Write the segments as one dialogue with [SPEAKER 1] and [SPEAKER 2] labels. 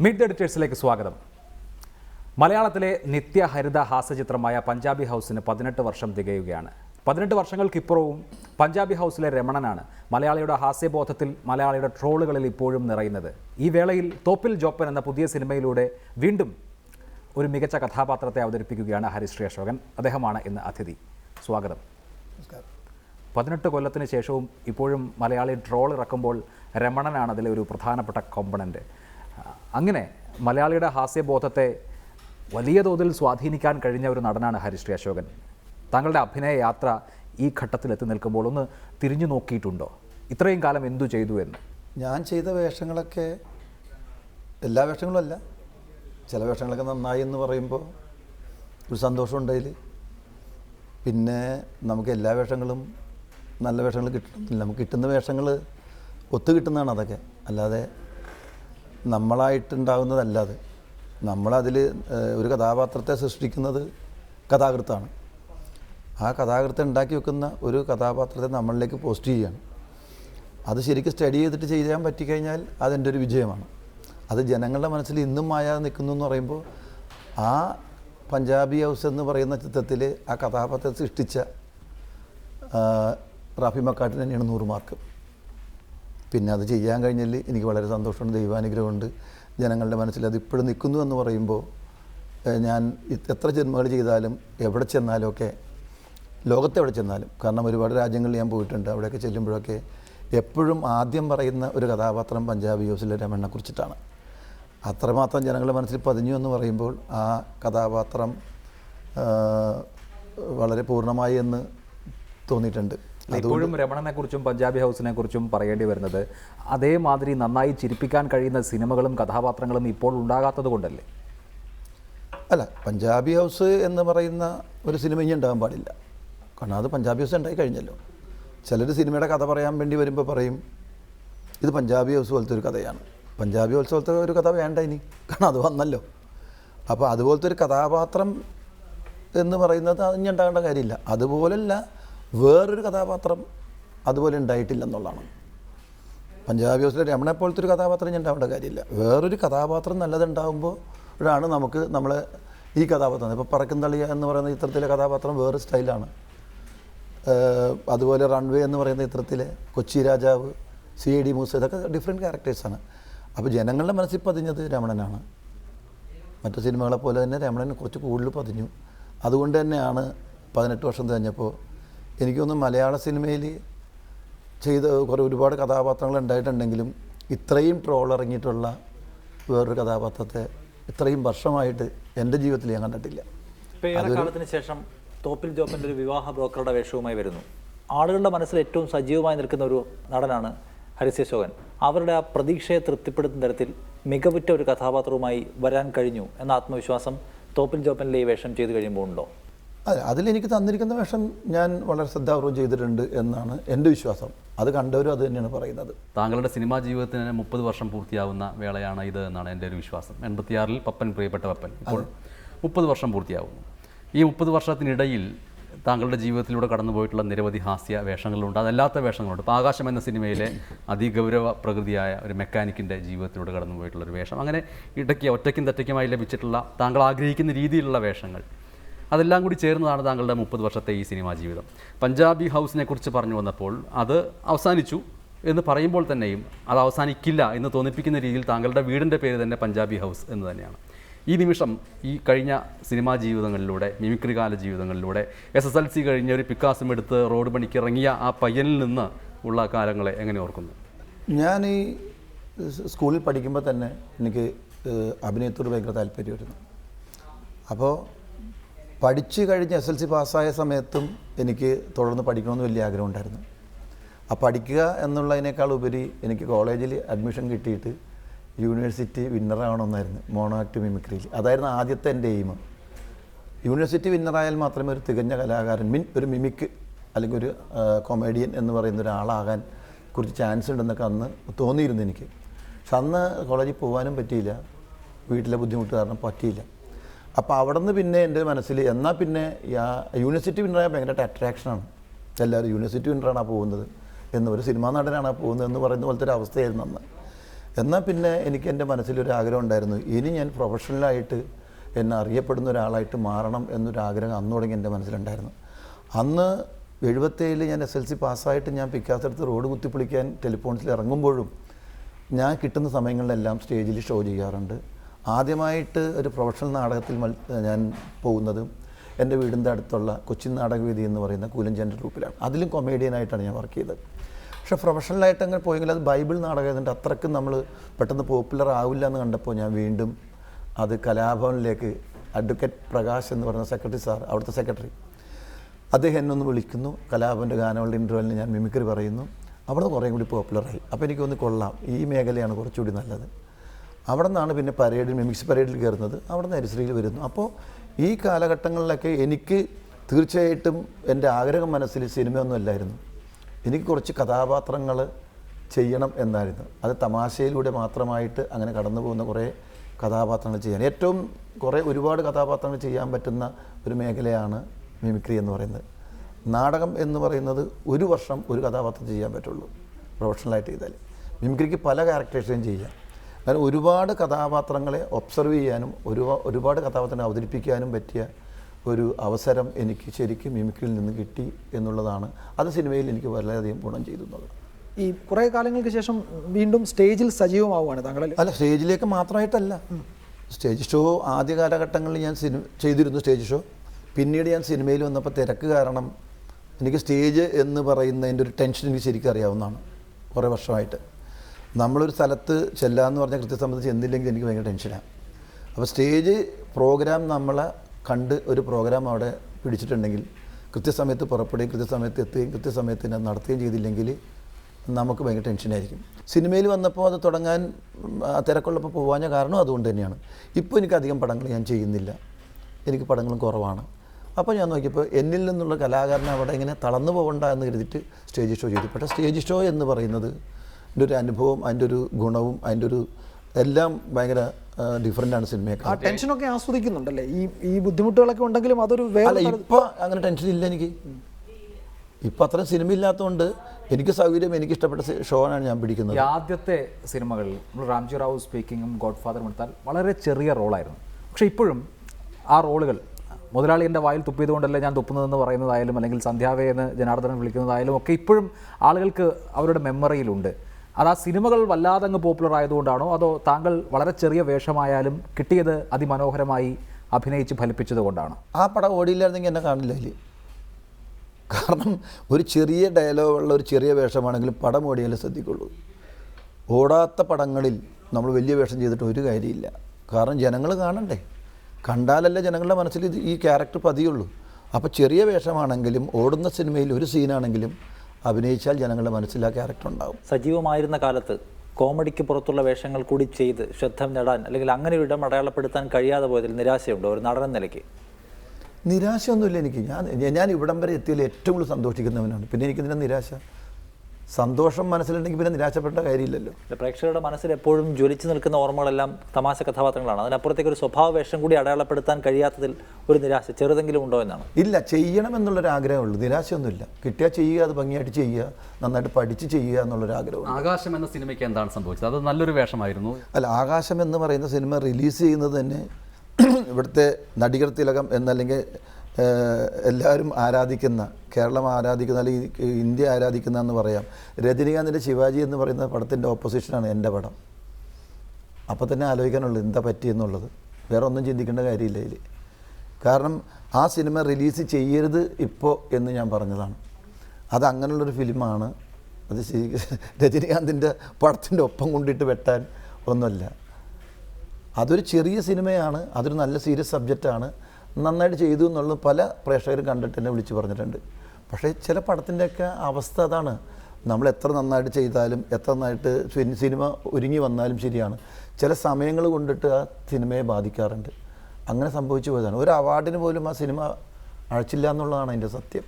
[SPEAKER 1] Mid the എഡിറ്റേഴ്സിലേക്ക് സ്വാഗതം. മലയാളത്തിലെ നിത്യഹരിത ഹാസ്യചിത്രമായ പഞ്ചാബി ഹൗസിന് പതിനെട്ട് വർഷം തികയുകയാണ്. പതിനെട്ട് വർഷങ്ങൾക്കിപ്പുറവും പഞ്ചാബി ഹൗസിലെ രമണനാണ് മലയാളിയുടെ ഹാസ്യബോധത്തിൽ മലയാളിയുടെ ട്രോളുകളിൽ ഇപ്പോഴും നിറയുന്നത്. ഈ വേളയിൽ തോപ്പിൽ ജോപ്പൻ എന്ന പുതിയ സിനിമയിലൂടെ വീണ്ടും ഒരു മികച്ച കഥാപാത്രത്തെ അവതരിപ്പിക്കുകയാണ് ഹരിശ്രീ അശോകൻ അദ്ദേഹമാണ് ഇന്ന് അതിഥി. സ്വാഗതം. പതിനെട്ട് കൊല്ലത്തിന് ശേഷവും ഇപ്പോഴും മലയാളി ട്രോൾ ഇറക്കുമ്പോൾ രമണനാണ് അതിലെ ഒരു പ്രധാനപ്പെട്ട കോമ്പണന്റ് അങ്ങനെ മലയാളിയുടെ ഹാസ്യബോധത്തെ വലിയ തോതിൽ സ്വാധീനിക്കാൻ കഴിഞ്ഞ ഒരു നടനാണ് ഹരിശ്രീ അശോകൻ. താങ്കളുടെ അഭിനയ യാത്ര ഈ ഘട്ടത്തിൽ എത്തി നിൽക്കുമ്പോൾ ഒന്ന് തിരിഞ്ഞു നോക്കിയിട്ടുണ്ടോ? ഇത്രയും കാലം എന്തു ചെയ്തു എന്ന്?
[SPEAKER 2] ഞാൻ ചെയ്ത വേഷങ്ങളൊക്കെ എല്ലാ വേഷങ്ങളും അല്ല. ചില വേഷങ്ങളൊക്കെ നന്നായി എന്ന് പറയുമ്പോൾ ഒരു സന്തോഷമുണ്ട് അതിൽ പിന്നെ നമുക്ക് എല്ലാ വേഷങ്ങളും നല്ല വേഷങ്ങൾ കിട്ടുന്നില്ല നമുക്ക് കിട്ടുന്ന വേഷങ്ങൾ ഒത്തു കിട്ടുന്നതാണ് അതൊക്കെ. അല്ലാതെ നമ്മളായിട്ടുണ്ടാകുന്നതല്ല അത്. നമ്മളതിൽ ഒരു കഥാപാത്രത്തെ സൃഷ്ടിക്കുന്നത് കഥാകൃത്താണ്. ആ കഥാകൃത്ത് ഉണ്ടാക്കി വെക്കുന്ന ഒരു കഥാപാത്രത്തെ നമ്മളിലേക്ക് പോസ്റ്റ് ചെയ്യുകയാണ്. അത് ശരിക്കും സ്റ്റഡി ചെയ്തിട്ട് ചെയ്യാൻ പറ്റിക്കഴിഞ്ഞാൽ അതെന്റെ ഒരു വിജയമാണ്. അത് ജനങ്ങളുടെ മനസ്സിൽ ഇന്നും മായാതെ നിൽക്കുന്നു എന്ന് പറയുമ്പോൾ ആ പഞ്ചാബി ഹൗസ് എന്ന് പറയുന്ന ചിത്രത്തിൽ ആ കഥാപാത്രത്തെ സൃഷ്ടിച്ച റാഫി മക്കാട്ടിന് തന്നെയാണ് നൂറ് മാർക്ക് പിന്നെ അത് ചെയ്യാൻ കഴിഞ്ഞതിൽ എനിക്ക് വളരെ സന്തോഷമുണ്ട് ദൈവാനുഗ്രഹമുണ്ട്. ജനങ്ങളുടെ മനസ്സിൽ അത് ഇപ്പോഴും നിൽക്കുന്നു എന്ന് പറയുമ്പോൾ ഞാൻ എത്ര ജന്മകൾ ചെയ്താലും എവിടെ ചെന്നാലും ഒക്കെ ലോകത്തെവിടെ ചെന്നാലും കാരണം ഒരുപാട് രാജ്യങ്ങളിൽ ഞാൻ പോയിട്ടുണ്ട് അവിടെയൊക്കെ ചെല്ലുമ്പോഴൊക്കെ എപ്പോഴും ആദ്യം പറയുന്ന ഒരു കഥാപാത്രം പഞ്ചാബി യോസിലെ രമണ്ണെ കുറിച്ചിട്ടാണ്. അത്രമാത്രം ജനങ്ങളുടെ മനസ്സിൽ പതിഞ്ഞു എന്ന് പറയുമ്പോൾ ആ കഥാപാത്രം വളരെ പൂർണമായി എന്ന് തോന്നിയിട്ടുണ്ട്.
[SPEAKER 1] ഇപ്പോഴും രമണനെ കുറിച്ചും പഞ്ചാബി ഹൗസിനെ കുറിച്ചും പറയേണ്ടി വരുന്നത് അതേമാതിരി നന്നായി ചിരിപ്പിക്കാൻ കഴിയുന്ന സിനിമകളും കഥാപാത്രങ്ങളും ഇപ്പോൾ ഉണ്ടാകാത്തത് കൊണ്ടല്ലേ?
[SPEAKER 2] അല്ല പഞ്ചാബി ഹൗസ് എന്ന് പറയുന്ന ഒരു സിനിമ ഇനി ഉണ്ടാകാൻ പാടില്ല. കാരണം അത് പഞ്ചാബി ഹൗസ് ഉണ്ടായി കഴിഞ്ഞല്ലോ. ചിലർ സിനിമയുടെ കഥ പറയാൻ വേണ്ടി വരുമ്പോൾ പറയും ഇത് പഞ്ചാബി ഹൗസ് പോലത്തെ ഒരു കഥയാണ്. പഞ്ചാബി ഹൗസ് പോലത്തെ ഒരു കഥ വേണ്ട ഇനി കാരണം അത് വന്നല്ലോ. അപ്പോൾ അതുപോലത്തെ ഒരു കഥാപാത്രം എന്ന് പറയുന്നത് അത് ഇനി ഉണ്ടാകേണ്ട കാര്യമില്ല. അതുപോലല്ല വേറൊരു കഥാപാത്രം അതുപോലെ ഉണ്ടായിട്ടില്ലെന്നുള്ളതാണ്. പഞ്ചാബി ഹൗസിലെ രമണ പോലത്തെ ഒരു കഥാപാത്രം ഞാൻ ഉണ്ടാവേണ്ട കാര്യമില്ല. വേറൊരു കഥാപാത്രം നല്ലതുണ്ടാകുമ്പോൾ ഇതാണ് നമുക്ക് നമ്മളെ ഈ കഥാപാത്രം. ഇപ്പോൾ പറക്കുന്തളിയ എന്ന് പറയുന്ന ചിത്രത്തിലെ കഥാപാത്രം വേറെ സ്റ്റൈലാണ്. അതുപോലെ റൺവേ എന്ന് പറയുന്ന ചിത്രത്തിലെ കൊച്ചി രാജാവ് സി ഐ ഡി മൂസ ഇതൊക്കെ ഡിഫറെന്റ് ക്യാരക്ടേഴ്സാണ് അപ്പോൾ ജനങ്ങളുടെ മനസ്സിൽ പതിഞ്ഞത് രമണനാണ്. മറ്റു സിനിമകളെ പോലെ തന്നെ രമണൻ കുറച്ച് കൂടുതൽ പതിഞ്ഞു. അതുകൊണ്ട് തന്നെയാണ് പതിനെട്ട് വർഷം കഴിഞ്ഞപ്പോൾ എനിക്കൊന്ന് മലയാള സിനിമയിൽ ചെയ്ത കുറേ ഒരുപാട് കഥാപാത്രങ്ങൾ ഉണ്ടായിട്ടുണ്ടെങ്കിലും ഇത്രയും ട്രോൾ ഇറങ്ങിയിട്ടുള്ള വേറൊരു കഥാപാത്രത്തെ ഇത്രയും വർഷമായിട്ട് എന്റെ ജീവിതത്തിൽ ഞാൻ കണ്ടിട്ടില്ല.
[SPEAKER 3] കാലത്തിന് ശേഷം തോപ്പിൽ ജോപ്പന്റെ ഒരു വിവാഹ ബ്രോക്കറുടെ വേഷവുമായി വരുന്നു. ആളുകളുടെ മനസ്സിൽ ഏറ്റവും സജീവമായി നിൽക്കുന്ന ഒരു നടനാണ് അശോകൻ. അവരുടെ ആ പ്രതീക്ഷയെ തൃപ്തിപ്പെടുത്തുന്ന തരത്തിൽ മികവുറ്റ ഒരു കഥാപാത്രവുമായി വരാൻ കഴിഞ്ഞു എന്ന ആത്മവിശ്വാസം തോപ്പിൽ ജോപ്പനിലെ ഈ വേഷം ചെയ്തു കഴിയുമ്പോൾ ഉണ്ടോ?
[SPEAKER 2] അതെ അതിലെനിക്ക് തന്നിരിക്കുന്ന വേഷം ഞാൻ വളരെ ശ്രദ്ധാപൂർവം ചെയ്തിട്ടുണ്ട് എന്നാണ് എന്റെ വിശ്വാസം. അത് കണ്ടവരും അത് തന്നെയാണ് പറയുന്നത്.
[SPEAKER 4] താങ്കളുടെ സിനിമാ ജീവിതത്തിന് മുപ്പത് വർഷം പൂർത്തിയാവുന്ന വേളയാണ് ഇത് എന്നാണ് എന്റെ ഒരു വിശ്വാസം. എൺപത്തിയാറിൽ പപ്പൻ പ്രിയപ്പെട്ട പപ്പൻ. ഇപ്പോൾ മുപ്പത് വർഷം പൂർത്തിയാവുന്നു. ഈ മുപ്പത് വർഷത്തിനിടയിൽ താങ്കളുടെ ജീവിതത്തിലൂടെ കടന്നുപോയിട്ടുള്ള നിരവധി ഹാസ്യ വേഷങ്ങളുണ്ട്. അതല്ലാത്ത വേഷങ്ങളുണ്ട്. ഇപ്പോൾ ആകാശം എന്ന സിനിമയിലെ അതിഗൗരവ പ്രകൃതിയായ ഒരു മെക്കാനിക്കിന്റെ ജീവിതത്തിലൂടെ കടന്നുപോയിട്ടുള്ള ഒരു വേഷം. അങ്ങനെ ഇടയ്ക്ക് ഒറ്റയ്ക്കും തെറ്റയ്ക്കുമായി ലഭിച്ചിട്ടുള്ള താങ്കൾ ആഗ്രഹിക്കുന്ന രീതിയിലുള്ള വേഷങ്ങൾ അതെല്ലാം കൂടി ചേർന്നതാണ് താങ്കളുടെ മുപ്പത് വർഷത്തെ ഈ സിനിമാ ജീവിതം. പഞ്ചാബി ഹൗസിനെ കുറിച്ച് പറഞ്ഞു വന്നപ്പോൾ അത് അവസാനിച്ചു എന്ന് പറയുമ്പോൾ തന്നെയും അത് അവസാനിക്കില്ല എന്ന് തോന്നിപ്പിക്കുന്ന രീതിയിൽ താങ്കളുടെ വീടിന്റെ പേര് തന്നെ പഞ്ചാബി ഹൗസ് എന്ന് തന്നെയാണ്. ഈ നിമിഷം ഈ കഴിഞ്ഞ സിനിമാ ജീവിതങ്ങളിലൂടെ മിമിക്രി കാല ജീവിതങ്ങളിലൂടെ എസ് എസ് എൽ സി കഴിഞ്ഞ ഒരു പിക്കാസും എടുത്ത് റോഡ് പണിക്ക് ഇറങ്ങിയ ആ പയ്യനിൽ നിന്ന് ഉള്ള കാലങ്ങളെ എങ്ങനെ ഓർക്കുന്നു?
[SPEAKER 2] ഞാൻ ഈ സ്കൂളിൽ പഠിക്കുമ്പോൾ തന്നെ എനിക്ക് അഭിനയത്തോട് ഭയങ്കര താല്പര്യമായിരുന്നു അപ്പോൾ പഠിച്ചു കഴിഞ്ഞ് എസ് എൽ സി പാസ്സായ സമയത്തും എനിക്ക് തുടർന്ന് പഠിക്കണമെന്ന് വലിയ ആഗ്രഹം ഉണ്ടായിരുന്നു ആ പഠിക്കുക എന്നുള്ളതിനേക്കാൾ ഉപരി എനിക്ക് കോളേജിൽ അഡ്മിഷൻ കിട്ടിയിട്ട് യൂണിവേഴ്സിറ്റി വിന്നറാവണമെന്നായിരുന്നു മോണോ ആക്ട് മിമിക്രിയിൽ. അതായിരുന്നു ആദ്യത്തെ എന്റെ എയിം. യൂണിവേഴ്സിറ്റി വിന്നറായാൽ മാത്രമേ ഒരു തികഞ്ഞ കലാകാരൻ മിൻ ഒരു മിമിക് അല്ലെങ്കിൽ ഒരു കൊമേഡിയൻ എന്ന് പറയുന്ന ഒരാളാകാൻ കുറച്ച് ചാൻസ് ഉണ്ടെന്നൊക്കെ അന്ന് തോന്നിയിരുന്നു എനിക്ക്. പക്ഷെ അന്ന് കോളേജിൽ പോകാനും പറ്റിയില്ല. വീട്ടിലെ ബുദ്ധിമുട്ട് കാരണം പറ്റിയില്ല. അപ്പോൾ അവിടെ നിന്ന് പിന്നെ എന്റെ മനസ്സിൽ എന്നാൽ പിന്നെ യൂണിവേഴ്സിറ്റി വിന്നറായ ഭയങ്കര അട്രാക്ഷനാണ് എല്ലാവരും യൂണിവേഴ്സിറ്റി വിന്നറാണ് ആ പോകുന്നത്. എന്ന് ഒരു സിനിമാ നടനാണ് ആ പോകുന്നത് എന്ന് പറയുന്ന പോലത്തെ ഒരു അവസ്ഥയായിരുന്നു അന്ന്. എന്നാൽ പിന്നെ എനിക്ക് എന്റെ മനസ്സിലൊരു ആഗ്രഹം ഉണ്ടായിരുന്നു. ഇനി ഞാൻ പ്രൊഫഷണലായിട്ട് എന്നെ അറിയപ്പെടുന്ന ഒരാളായിട്ട് മാറണം എന്നൊരു ആഗ്രഹം അന്ന് തുടങ്ങി എന്റെ മനസ്സിലുണ്ടായിരുന്നു. അന്ന് എഴുപത്തേഴിൽ ഞാൻ എസ് എൽ സി പാസ്സായിട്ട് ഞാൻ പിക്കാസെടുത്ത് റോഡ് കുത്തിപ്പൊളിക്കാൻ ടെലിഫോൺസിൽ ഇറങ്ങുമ്പോഴും ഞാൻ കിട്ടുന്ന സമയങ്ങളിലെല്ലാം സ്റ്റേജിൽ ഷോ ചെയ്യാറുണ്ട്. ആദ്യമായിട്ട് ഒരു പ്രൊഫഷണൽ നാടകത്തിൽ ഞാൻ പോകുന്നത് എന്റെ വീടിന്റെ അടുത്തുള്ള കൊച്ചിൻ നാടകവേദി എന്ന് പറയുന്ന കൂലഞ്ചന്റെ ഗ്രൂപ്പിലാണ്. അതിലും കൊമേഡിയനായിട്ടാണ് ഞാൻ വർക്ക് ചെയ്തത്. പക്ഷേ പ്രൊഫഷണലായിട്ട് അങ്ങനെ പോയെങ്കിൽ അത് ബൈബിൾ നാടകമായതുകൊണ്ട് അത്രക്കും നമ്മൾ പെട്ടെന്ന് പോപ്പുലർ ആവില്ല എന്ന് കണ്ടപ്പോൾ ഞാൻ വീണ്ടും അത് കലാഭവനിലേക്ക് അഡ്വക്കേറ്റ് പ്രകാശ് എന്ന് പറയുന്ന സെക്രട്ടറി സാർ അവിടുത്തെ സെക്രട്ടറി അദ്ദേഹം എന്നെ ഒന്ന് വിളിക്കുന്നു. കലാഭവന്റെ ഗാനങ്ങളുടെ ഇന്റർവെല്ലിന് ഞാൻ മിമിക്രി പറയുന്നു. അവിടെ കുറേ കൂടി പോപ്പുലറായി അപ്പോൾ എനിക്കൊന്ന് കൊള്ളാം. ഈ മേഖലയാണ് കുറച്ചുകൂടി നല്ലത്. അവിടെ നിന്നാണ് പിന്നെ പരേഡിൽ മിമിക്സ് പരേഡിൽ കയറുന്നത്. അവിടെ നിന്ന് ഹരിശ്രീയിൽ വരുന്നു. അപ്പോൾ ഈ കാലഘട്ടങ്ങളിലൊക്കെ എനിക്ക് തീർച്ചയായിട്ടും എന്റെ ആഗ്രഹം മനസ്സിൽ സിനിമയൊന്നും അല്ലായിരുന്നു. എനിക്ക് കുറച്ച് കഥാപാത്രങ്ങൾ ചെയ്യണം എന്നായിരുന്നു. അത് തമാശയിലൂടെ മാത്രമായിട്ട് അങ്ങനെ കടന്നു പോകുന്ന കുറേ കഥാപാത്രങ്ങൾ ചെയ്യാൻ. ഏറ്റവും കുറേ ഒരുപാട് കഥാപാത്രങ്ങൾ ചെയ്യാൻ പറ്റുന്ന ഒരു മേഖലയാണ് മിമിക്രി എന്ന് പറയുന്നത്. നാടകം എന്ന് പറയുന്നത് ഒരു വർഷം ഒരു കഥാപാത്രം ചെയ്യാൻ പറ്റുള്ളൂ. പ്രൊഫഷണലായിട്ട് ചെയ്താൽ. മിമിക്രിക്ക് പല ക്യാരക്ടേഴ്സും ചെയ്യാം. കാരണം ഒരുപാട് കഥാപാത്രങ്ങളെ ഒബ്സർവ് ചെയ്യാനും ഒരു ഒരുപാട് കഥാപാത്രങ്ങളെ അവതരിപ്പിക്കാനും പറ്റിയ ഒരു അവസരം എനിക്ക് ശരിക്കും മിമിക്രിയിൽ നിന്ന് കിട്ടി എന്നുള്ളതാണ്. അത് സിനിമയിൽ എനിക്ക് വളരെയധികം ഗുണം ചെയ്തു
[SPEAKER 5] ഈ കുറേ കാലങ്ങൾക്ക് ശേഷം വീണ്ടും സ്റ്റേജിൽ സജീവമാവുകയാണ് താങ്കൾ
[SPEAKER 2] അല്ല? സ്റ്റേജിലേക്ക് മാത്രമായിട്ടല്ല. സ്റ്റേജ് ഷോ ആദ്യ കാലഘട്ടങ്ങളിൽ ഞാൻ സിനിമ ചെയ്തിരുന്നു സ്റ്റേജ് ഷോ. പിന്നീട് ഞാൻ സിനിമയിൽ വന്നപ്പോൾ തിരക്ക് കാരണം എനിക്ക് സ്റ്റേജ് എന്ന് പറയുന്നതിന്റെ ഒരു ടെൻഷൻ എനിക്ക് ശരിക്കും അറിയാവുന്നതാണ്. കുറേ വർഷമായിട്ട്. നമ്മളൊരു സ്ഥലത്ത് ചെല്ലാമെന്ന് പറഞ്ഞാൽ കൃത്യസമയത്ത് ചെന്നില്ലെങ്കിൽ എനിക്ക് ഭയങ്കര ടെൻഷനാണ് അപ്പോൾ സ്റ്റേജ് പ്രോഗ്രാം നമ്മളെ കണ്ട് ഒരു പ്രോഗ്രാം അവിടെ പിടിച്ചിട്ടുണ്ടെങ്കിൽ കൃത്യസമയത്ത് പുറപ്പെടുകയും കൃത്യസമയത്ത് എത്തുകയും കൃത്യസമയത്ത് തന്നെ നടത്തുകയും ചെയ്തില്ലെങ്കിൽ നമുക്ക് ഭയങ്കര ടെൻഷനായിരിക്കും. സിനിമയിൽ വന്നപ്പോൾ അത് തുടങ്ങാൻ തിരക്കുള്ളപ്പോൾ പോകാഞ്ഞ കാരണം അതുകൊണ്ട് തന്നെയാണ്. ഇപ്പോൾ എനിക്ക് അധികം പടങ്ങൾ ഞാൻ ചെയ്യുന്നില്ല. എനിക്ക് പടങ്ങളും കുറവാണ്. അപ്പോൾ ഞാൻ നോക്കിയപ്പോൾ എന്നിൽ നിന്നുള്ള കലാകാരനെ അവിടെ ഇങ്ങനെ തളർന്നു പോകണ്ട എന്ന് കരുതിയിട്ട് സ്റ്റേജ് ഷോ ചെയ്തു. പക്ഷേ സ്റ്റേജ് ഷോ എന്ന് പറയുന്നത് എന്റെ ഒരു അനുഭവം അതിന്റെ ഒരു ഗുണവും അതിന്റെ ഒരു എല്ലാം ഭയങ്കര ഡിഫറെന്റാണ്
[SPEAKER 5] ആ
[SPEAKER 2] സിനിമയൊക്കെ
[SPEAKER 5] ടെൻഷനൊക്കെ ആസ്വദിക്കുന്നുണ്ടല്ലേ? ഈ ഈ ബുദ്ധിമുട്ടുകളൊക്കെ ഉണ്ടെങ്കിലും അതൊരു വേറെ
[SPEAKER 2] അല്ല ഇപ്പോൾ അങ്ങനെ ടെൻഷൻ ഇല്ല എനിക്ക്. ഇപ്പം അത്രയും സിനിമ ഇല്ലാത്തതുകൊണ്ട് എനിക്ക് സൗകര്യം എനിക്ക് ഇഷ്ടപ്പെട്ട ഷോ ആണ് ഞാൻ പിടിക്കുന്നത്.
[SPEAKER 1] ആദ്യത്തെ സിനിമകളിൽ നമ്മൾ രാംജി റാവു സ്പീക്കിങ്ങും ഗോഡ് ഫാദറും എടുത്താൽ വളരെ ചെറിയ റോളായിരുന്നു. പക്ഷേ ഇപ്പോഴും ആ റോളുകൾ മുതലാളി എന്റെ വായിൽ തുപ്പിയതുകൊണ്ടല്ലേ ഞാൻ തുപ്പുന്നതെന്ന് പറയുന്നതായാലും അല്ലെങ്കിൽ സന്ധ്യാവേ എന്ന് ജനാർദ്ദനം വിളിക്കുന്നതായാലും ഒക്കെ ഇപ്പോഴും ആളുകൾക്ക് അവരുടെ മെമ്മറിയിലുണ്ട് അത് ആ സിനിമകൾ വല്ലാതെ അങ്ങ് പോപ്പുലർ ആയതുകൊണ്ടാണോ? അതോ താങ്കൾ വളരെ ചെറിയ വേഷമായാലും കിട്ടിയത് അതിമനോഹരമായി അഭിനയിച്ച് ഫലിപ്പിച്ചത് കൊണ്ടാണ്?
[SPEAKER 2] ആ പടം ഓടിയില്ലായിരുന്നെങ്കിൽ എന്നെ കാണില്ല അതിൽ കാരണം ഒരു ചെറിയ ഡയലോഗുള്ള ഒരു ചെറിയ വേഷമാണെങ്കിലും പടം ഓടിയാലേ ശ്രദ്ധിക്കുള്ളൂ. ഓടാത്ത പടങ്ങളിൽ നമ്മൾ വലിയ വേഷം ചെയ്തിട്ട് ഒരു കാര്യമില്ല. കാരണം ജനങ്ങൾ കാണണ്ടേ. കണ്ടാലല്ലേ ജനങ്ങളുടെ മനസ്സിൽ ഈ ക്യാരക്ടർ പതിയുള്ളൂ. അപ്പോൾ ചെറിയ വേഷമാണെങ്കിലും ഓടുന്ന സിനിമയിൽ ഒരു സീനാണെങ്കിലും അഭിനയിച്ചാൽ ജനങ്ങളുടെ മനസ്സിലാ ക്യാരക്ടർ ഉണ്ടാവും
[SPEAKER 3] സജീവമായിരുന്ന കാലത്ത് കോമഡിക്ക് പുറത്തുള്ള വേഷങ്ങൾ കൂടി ചെയ്ത് ശ്രദ്ധ നേടാൻ അല്ലെങ്കിൽ അങ്ങനെ ഒരു ഇടം അടയാളപ്പെടുത്താൻ കഴിയാതെ പോയതിൽ നിരാശയുണ്ടോ ഒരു നടൻ നിലയ്ക്ക്.
[SPEAKER 2] നിരാശയൊന്നുമില്ല എനിക്ക്. ഞാൻ ഞാൻ ഇവിടം വരെ എത്തിയതിൽ ഏറ്റവും കൂടുതൽ സന്തോഷിക്കുന്നവനാണ്. പിന്നെ എനിക്കിതിന്റെ നിരാശ? സന്തോഷം മനസ്സിലുണ്ടെങ്കിൽ പിന്നെ നിരാശപ്പെട്ട കാര്യമില്ലല്ലോ.
[SPEAKER 3] പ്രേക്ഷകരുടെ മനസ്സിൽ എപ്പോഴും ജ്വലിച്ചു നിൽക്കുന്ന ഓർമ്മകളെല്ലാം തമാശ കഥാപാത്രങ്ങളാണ്. അതിനപ്പുറത്തേക്ക് ഒരു സ്വഭാവ വേഷം കൂടി അടയാളപ്പെടുത്താൻ കഴിയാത്തതിൽ ഒരു നിരാശ ചെറുതെങ്കിലും ഉണ്ടോ എന്നാണ്.
[SPEAKER 2] ഇല്ല ചെയ്യണം എന്നുള്ളൊരു ആഗ്രഹമുള്ളൂ. നിരാശയൊന്നുമില്ല. കിട്ടിയാൽ ചെയ്യുക അത് ഭംഗിയായിട്ട് ചെയ്യുക നന്നായിട്ട് പഠിച്ച് ചെയ്യുക എന്നുള്ളൊരു ആഗ്രഹം
[SPEAKER 4] ആകാശം എന്ന സിനിമയ്ക്ക് എന്താണ് സംഭവിച്ചത്? അത് നല്ലൊരു വേഷമായിരുന്നു.
[SPEAKER 2] അല്ല ആകാശം എന്ന് പറയുന്ന സിനിമ റിലീസ് ചെയ്യുന്നത് തന്നെ ഇവിടുത്തെ നടികർ തിലകം എന്നല്ലെങ്കിൽ എല്ലാവരും ആരാധിക്കുന്ന കേരളം ആരാധിക്കുന്ന അല്ലെങ്കിൽ ഇന്ത്യ ആരാധിക്കുന്ന എന്ന് പറയാം. രജനീകാന്തിന്റെ ശിവാജി എന്ന് പറയുന്ന പടത്തിന്റെ ഓപ്പോസിഷനാണ് എന്റെ പടം. അപ്പോൾ തന്നെ ആലോചിക്കാനുള്ളത് എന്താ പറ്റിയെന്നുള്ളത് വേറെ ഒന്നും ചിന്തിക്കേണ്ട കാര്യമില്ല ഇതിൽ കാരണം ആ സിനിമ റിലീസ് ചെയ്യരുത് ഇപ്പോൾ എന്ന് ഞാൻ പറഞ്ഞതാണ്. അത് അങ്ങനെയുള്ളൊരു ഫിലിമാണ്. അത് രജനീകാന്തിന്റെ പടത്തിന്റെ ഒപ്പം കൊണ്ടിട്ട് വെട്ടാൻ ഒന്നുമല്ല. അതൊരു ചെറിയ സിനിമയാണ്. അതൊരു നല്ല സീരിയസ് സബ്ജക്റ്റാണ് നന്നായിട്ട് ചെയ്തു എന്നുള്ളത് പല പ്രേക്ഷകരും കണ്ടിട്ട് എന്നെ വിളിച്ച് പറഞ്ഞിട്ടുണ്ട്. പക്ഷേ ചില പടത്തിന്റെയൊക്കെ അവസ്ഥ അതാണ്. നമ്മൾ എത്ര നന്നായിട്ട് ചെയ്താലും എത്ര നന്നായിട്ട് സിനിമ ഒരുങ്ങി വന്നാലും ശരിയാണ്. ചില സമയങ്ങൾ കൊണ്ടിട്ട് ആ സിനിമയെ ബാധിക്കാറുണ്ട്. അങ്ങനെ സംഭവിച്ചു പോയതാണ്. ഒരു അവാർഡിന് പോലും ആ സിനിമ അഴച്ചില്ല എന്നുള്ളതാണ് അതിന്റെ സത്യം.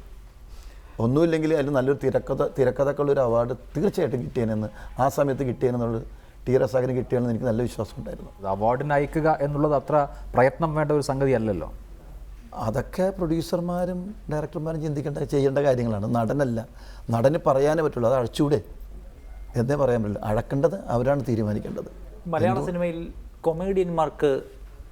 [SPEAKER 2] ഒന്നുമില്ലെങ്കിൽ അതിൽ നല്ലൊരു തിരക്കഥ തിരക്കഥക്കുള്ളൊരു അവാർഡ് തീർച്ചയായിട്ടും കിട്ടിയേനെന്ന് ആ സമയത്ത് കിട്ടിയേനെന്നുള്ളത് ടി ആർ റസാഖിന് കിട്ടിയാണെന്ന് എനിക്ക് നല്ല വിശ്വാസം ഉണ്ടായിരുന്നു
[SPEAKER 1] അവാർഡിന് അയക്കുക എന്നുള്ളത് അത്ര പ്രയത്നം വേണ്ട ഒരു സംഗതി അല്ലല്ലോ
[SPEAKER 2] അതൊക്കെ പ്രൊഡ്യൂസർമാരും ഡയറക്ടർമാരും ചിന്തിക്കേണ്ട ചെയ്യേണ്ട കാര്യങ്ങളാണ്. നടനല്ല. നടന് പറയാനേ പറ്റുള്ളൂ. അത് അഴിച്ചൂടെ എന്നേ പറയാൻ പറ്റില്ല അഴക്കേണ്ടത് അവരാണ് തീരുമാനിക്കേണ്ടത്.
[SPEAKER 3] മലയാള സിനിമയിൽ കൊമേഡിയന്മാർക്ക്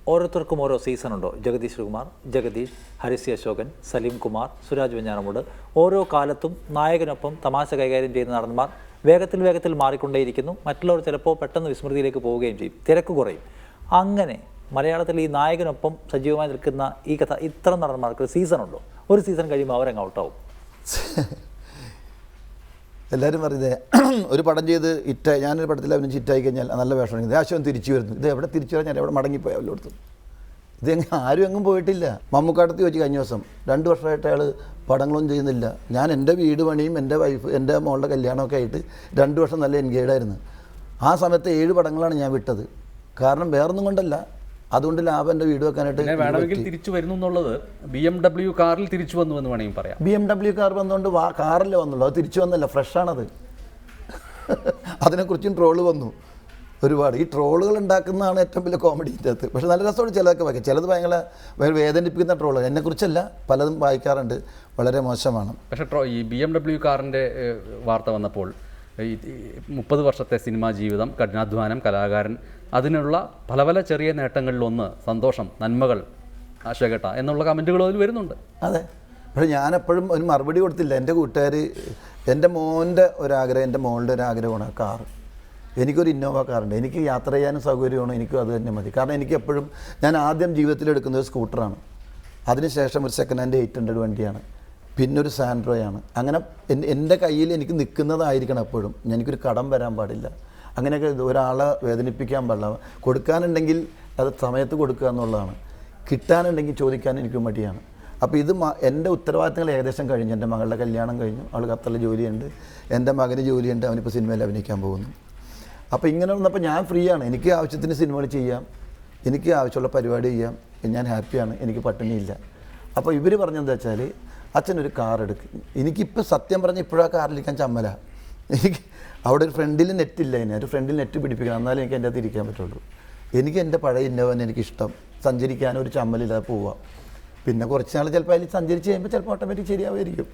[SPEAKER 3] ഓരോരുത്തർക്കും ഓരോ സീസൺ ഉണ്ടോ? ജഗദീഷ് ശ്രീകുമാർ ജഗദീഷ് ഹരിസി അശോകൻ സലീം കുമാർ സുരാജ് വെഞ്ഞാറമൂട്. ഓരോ കാലത്തും നായകനൊപ്പം തമാശ കൈകാര്യം ചെയ്യുന്ന നടന്മാർ വേഗത്തിൽ വേഗത്തിൽ മാറിക്കൊണ്ടേയിരിക്കുന്നു. മറ്റുള്ളവർ ചിലപ്പോൾ പെട്ടെന്ന് വിസ്മൃതിയിലേക്ക് പോവുകയും ചെയ്യും. തിരക്ക് കുറയും. അങ്ങനെ മലയാളത്തിൽ ഈ നായകനൊപ്പം സജീവമായി നിൽക്കുന്ന ഈ കഥ ഇത്തരം നടന്മാർക്ക് ഉണ്ടോ? ഒരു സീസൺ കഴിയുമ്പോൾ അവരങ്ങ് ഔട്ടാവും
[SPEAKER 2] എല്ലാവരും പറയുന്നത് ഒരു പടം ചെയ്ത് ഇറ്റ ഞാനൊരു പടത്തിൽ അഭിനയിച്ച് ചിറ്റായി കഴിഞ്ഞാൽ നല്ല വേഷം ആശയം തിരിച്ചു വരുന്നു. ഇത് എവിടെ തിരിച്ചു പറഞ്ഞാൽ എവിടെ മടങ്ങിപ്പോയി അവരോടത്ത് ഇത് ആരും എങ്ങും പോയിട്ടില്ല. മമ്മൂക്കാട്ടത്തി വെച്ച് കഴിഞ്ഞ ദിവസം രണ്ട് വർഷമായിട്ട് അയാൾ പടങ്ങളൊന്നും ചെയ്യുന്നില്ല. ഞാൻ എന്റെ വീട് പണിയും എന്റെ വൈഫ് എന്റെ മോളുടെ കല്യാണമൊക്കെ ആയിട്ട് രണ്ട് വർഷം നല്ല എൻഗേജ് ആയിരുന്നു. ആ സമയത്ത് ഏഴ് പടങ്ങളാണ് ഞാൻ വിട്ടത്. കാരണം വേറൊന്നും കൊണ്ടല്ല. അതുകൊണ്ട് ലാഭം എന്റെ വീട് വെക്കാനായിട്ട്
[SPEAKER 4] വേണമെങ്കിൽ തിരിച്ചു വരുന്നു എന്നുള്ളത് ബി എം ഡബ്ല്യു കാറിൽ തിരിച്ചു വന്നു എന്ന് വേണമെങ്കിൽ പറയാം.
[SPEAKER 2] ബി എം ഡബ്ല്യു കാർ വന്നുകൊണ്ട് വാ കാറിൽ വന്നുള്ളൂ. അത് തിരിച്ചു വന്നല്ല ഫ്രഷാണത്. അതിനെക്കുറിച്ചും ട്രോൾ വന്നു ഒരുപാട്. ഈ ട്രോളുകൾ ഉണ്ടാക്കുന്നതാണ് ഏറ്റവും വലിയ കോമഡി ഇതിന്റെ അകത്ത്. പക്ഷേ നല്ല രസമാണ് ചിലതൊക്കെ വായിക്കാം ചിലത് ഭയങ്കര വേദനിപ്പിക്കുന്ന ട്രോൾ എന്നെക്കുറിച്ചല്ല പലതും വായിക്കാറുണ്ട്. വളരെ മോശമാണ്.
[SPEAKER 4] പക്ഷേ ഈ ബി എം ഡബ്ല്യു കാറിന്റെ വാർത്ത വന്നപ്പോൾ മുപ്പത് വർഷത്തെ സിനിമാ ജീവിതം കഠിനാധ്വാനം കലാകാരൻ അതിനുള്ള പല പല ചെറിയ നേട്ടങ്ങളിലൊന്ന് സന്തോഷം നന്മകൾ ആശയഘട്ട എന്നുള്ള കമന്റുകൾ അതിൽ വരുന്നുണ്ട്.
[SPEAKER 2] അതെ. പക്ഷേ ഞാനെപ്പോഴും ഒരു മറുപടി കൊടുത്തില്ല. എന്റെ കൂട്ടുകാർ എന്റെ മോന്റെ ഒരാഗ്രഹം എന്റെ മോളുടെ ഒരാഗ്രഹമാണ് കാർ. എനിക്കൊരു ഇന്നോവ കാറുണ്ട്. എനിക്ക് യാത്ര ചെയ്യാനും സൗകര്യമാണ്. എനിക്കും അത് തന്നെ മതി. കാരണം എനിക്ക് എപ്പോഴും ഞാൻ ആദ്യം ജീവിതത്തിൽ ഒരു സ്കൂട്ടറാണ്. അതിനുശേഷം ഒരു സെക്കൻഡ് ഹാൻഡ് എയ്റ്റ് ഹൺഡ്രഡ് വണ്ടിയാണ്. പിന്നെ ഒരു സാൻഡ്രോയാണ്. അങ്ങനെ എൻ- എന്റെ കയ്യിൽ എനിക്ക് നിൽക്കുന്നതായിരിക്കണം എപ്പോഴും. എനിക്കൊരു കടം വരാൻ പാടില്ല. അങ്ങനെയൊക്കെ ഒരാളെ വേദനിപ്പിക്കാൻ പാടില്ല. കൊടുക്കാനുണ്ടെങ്കിൽ അത് സമയത്ത് കൊടുക്കുക എന്നുള്ളതാണ്. കിട്ടാനുണ്ടെങ്കിൽ ചോദിക്കാൻ എനിക്ക് മടിയാണ്. അപ്പോൾ ഇത് എന്റെ ഉത്തരവാദിത്തങ്ങൾ ഏകദേശം കഴിഞ്ഞു. എന്റെ മകളുടെ കല്യാണം കഴിഞ്ഞു. അവൾ ഖത്തറിൽ ജോലിയുണ്ട്. എന്റെ മകന് ജോലിയുണ്ട്. അവനിപ്പോൾ സിനിമയിൽ അഭിനയിക്കാൻ പോകുന്നു. അപ്പോൾ ഇങ്ങനെ വന്നപ്പോൾ ഞാൻ ഫ്രീ ആണ് എനിക്ക് ആവശ്യത്തിന് സിനിമകൾ ചെയ്യാം. എനിക്ക് ആവശ്യമുള്ള പരിപാടി ചെയ്യാം. ഞാൻ ഹാപ്പിയാണ്. എനിക്ക് പട്ടിണിയില്ല. അപ്പോൾ ഇവർ പറഞ്ഞെന്താ വെച്ചാൽ അച്ഛനൊരു കാർ എടുക്കും. എനിക്കിപ്പോൾ സത്യം പറഞ്ഞ് ഇപ്പോഴാ കാറിലിരിക്കാൻ ചമ്മല. എനിക്ക് അവിടെ ഒരു ഫ്രണ്ടിൽ നെറ്റില്ല ഇനി. ഒരു ഫ്രണ്ടിൽ നെറ്റ് പിടിപ്പിക്കണം. എന്നാലേ എനിക്ക് എന്റെ അകത്ത് ഇരിക്കാൻ പറ്റുള്ളൂ. എനിക്ക് എന്റെ പഴയ ഇന്നോവൻ എനിക്കിഷ്ടം. സഞ്ചരിക്കാൻ ഒരു ചമ്മലില്ലാതെ പോവാം. പിന്നെ കുറച്ച് നാൾ ചിലപ്പോൾ അതിൽ സഞ്ചരിച്ച് കഴിയുമ്പോൾ ചിലപ്പോൾ ഓട്ടോമാറ്റിക് ശരിയാവുമായിരിക്കും.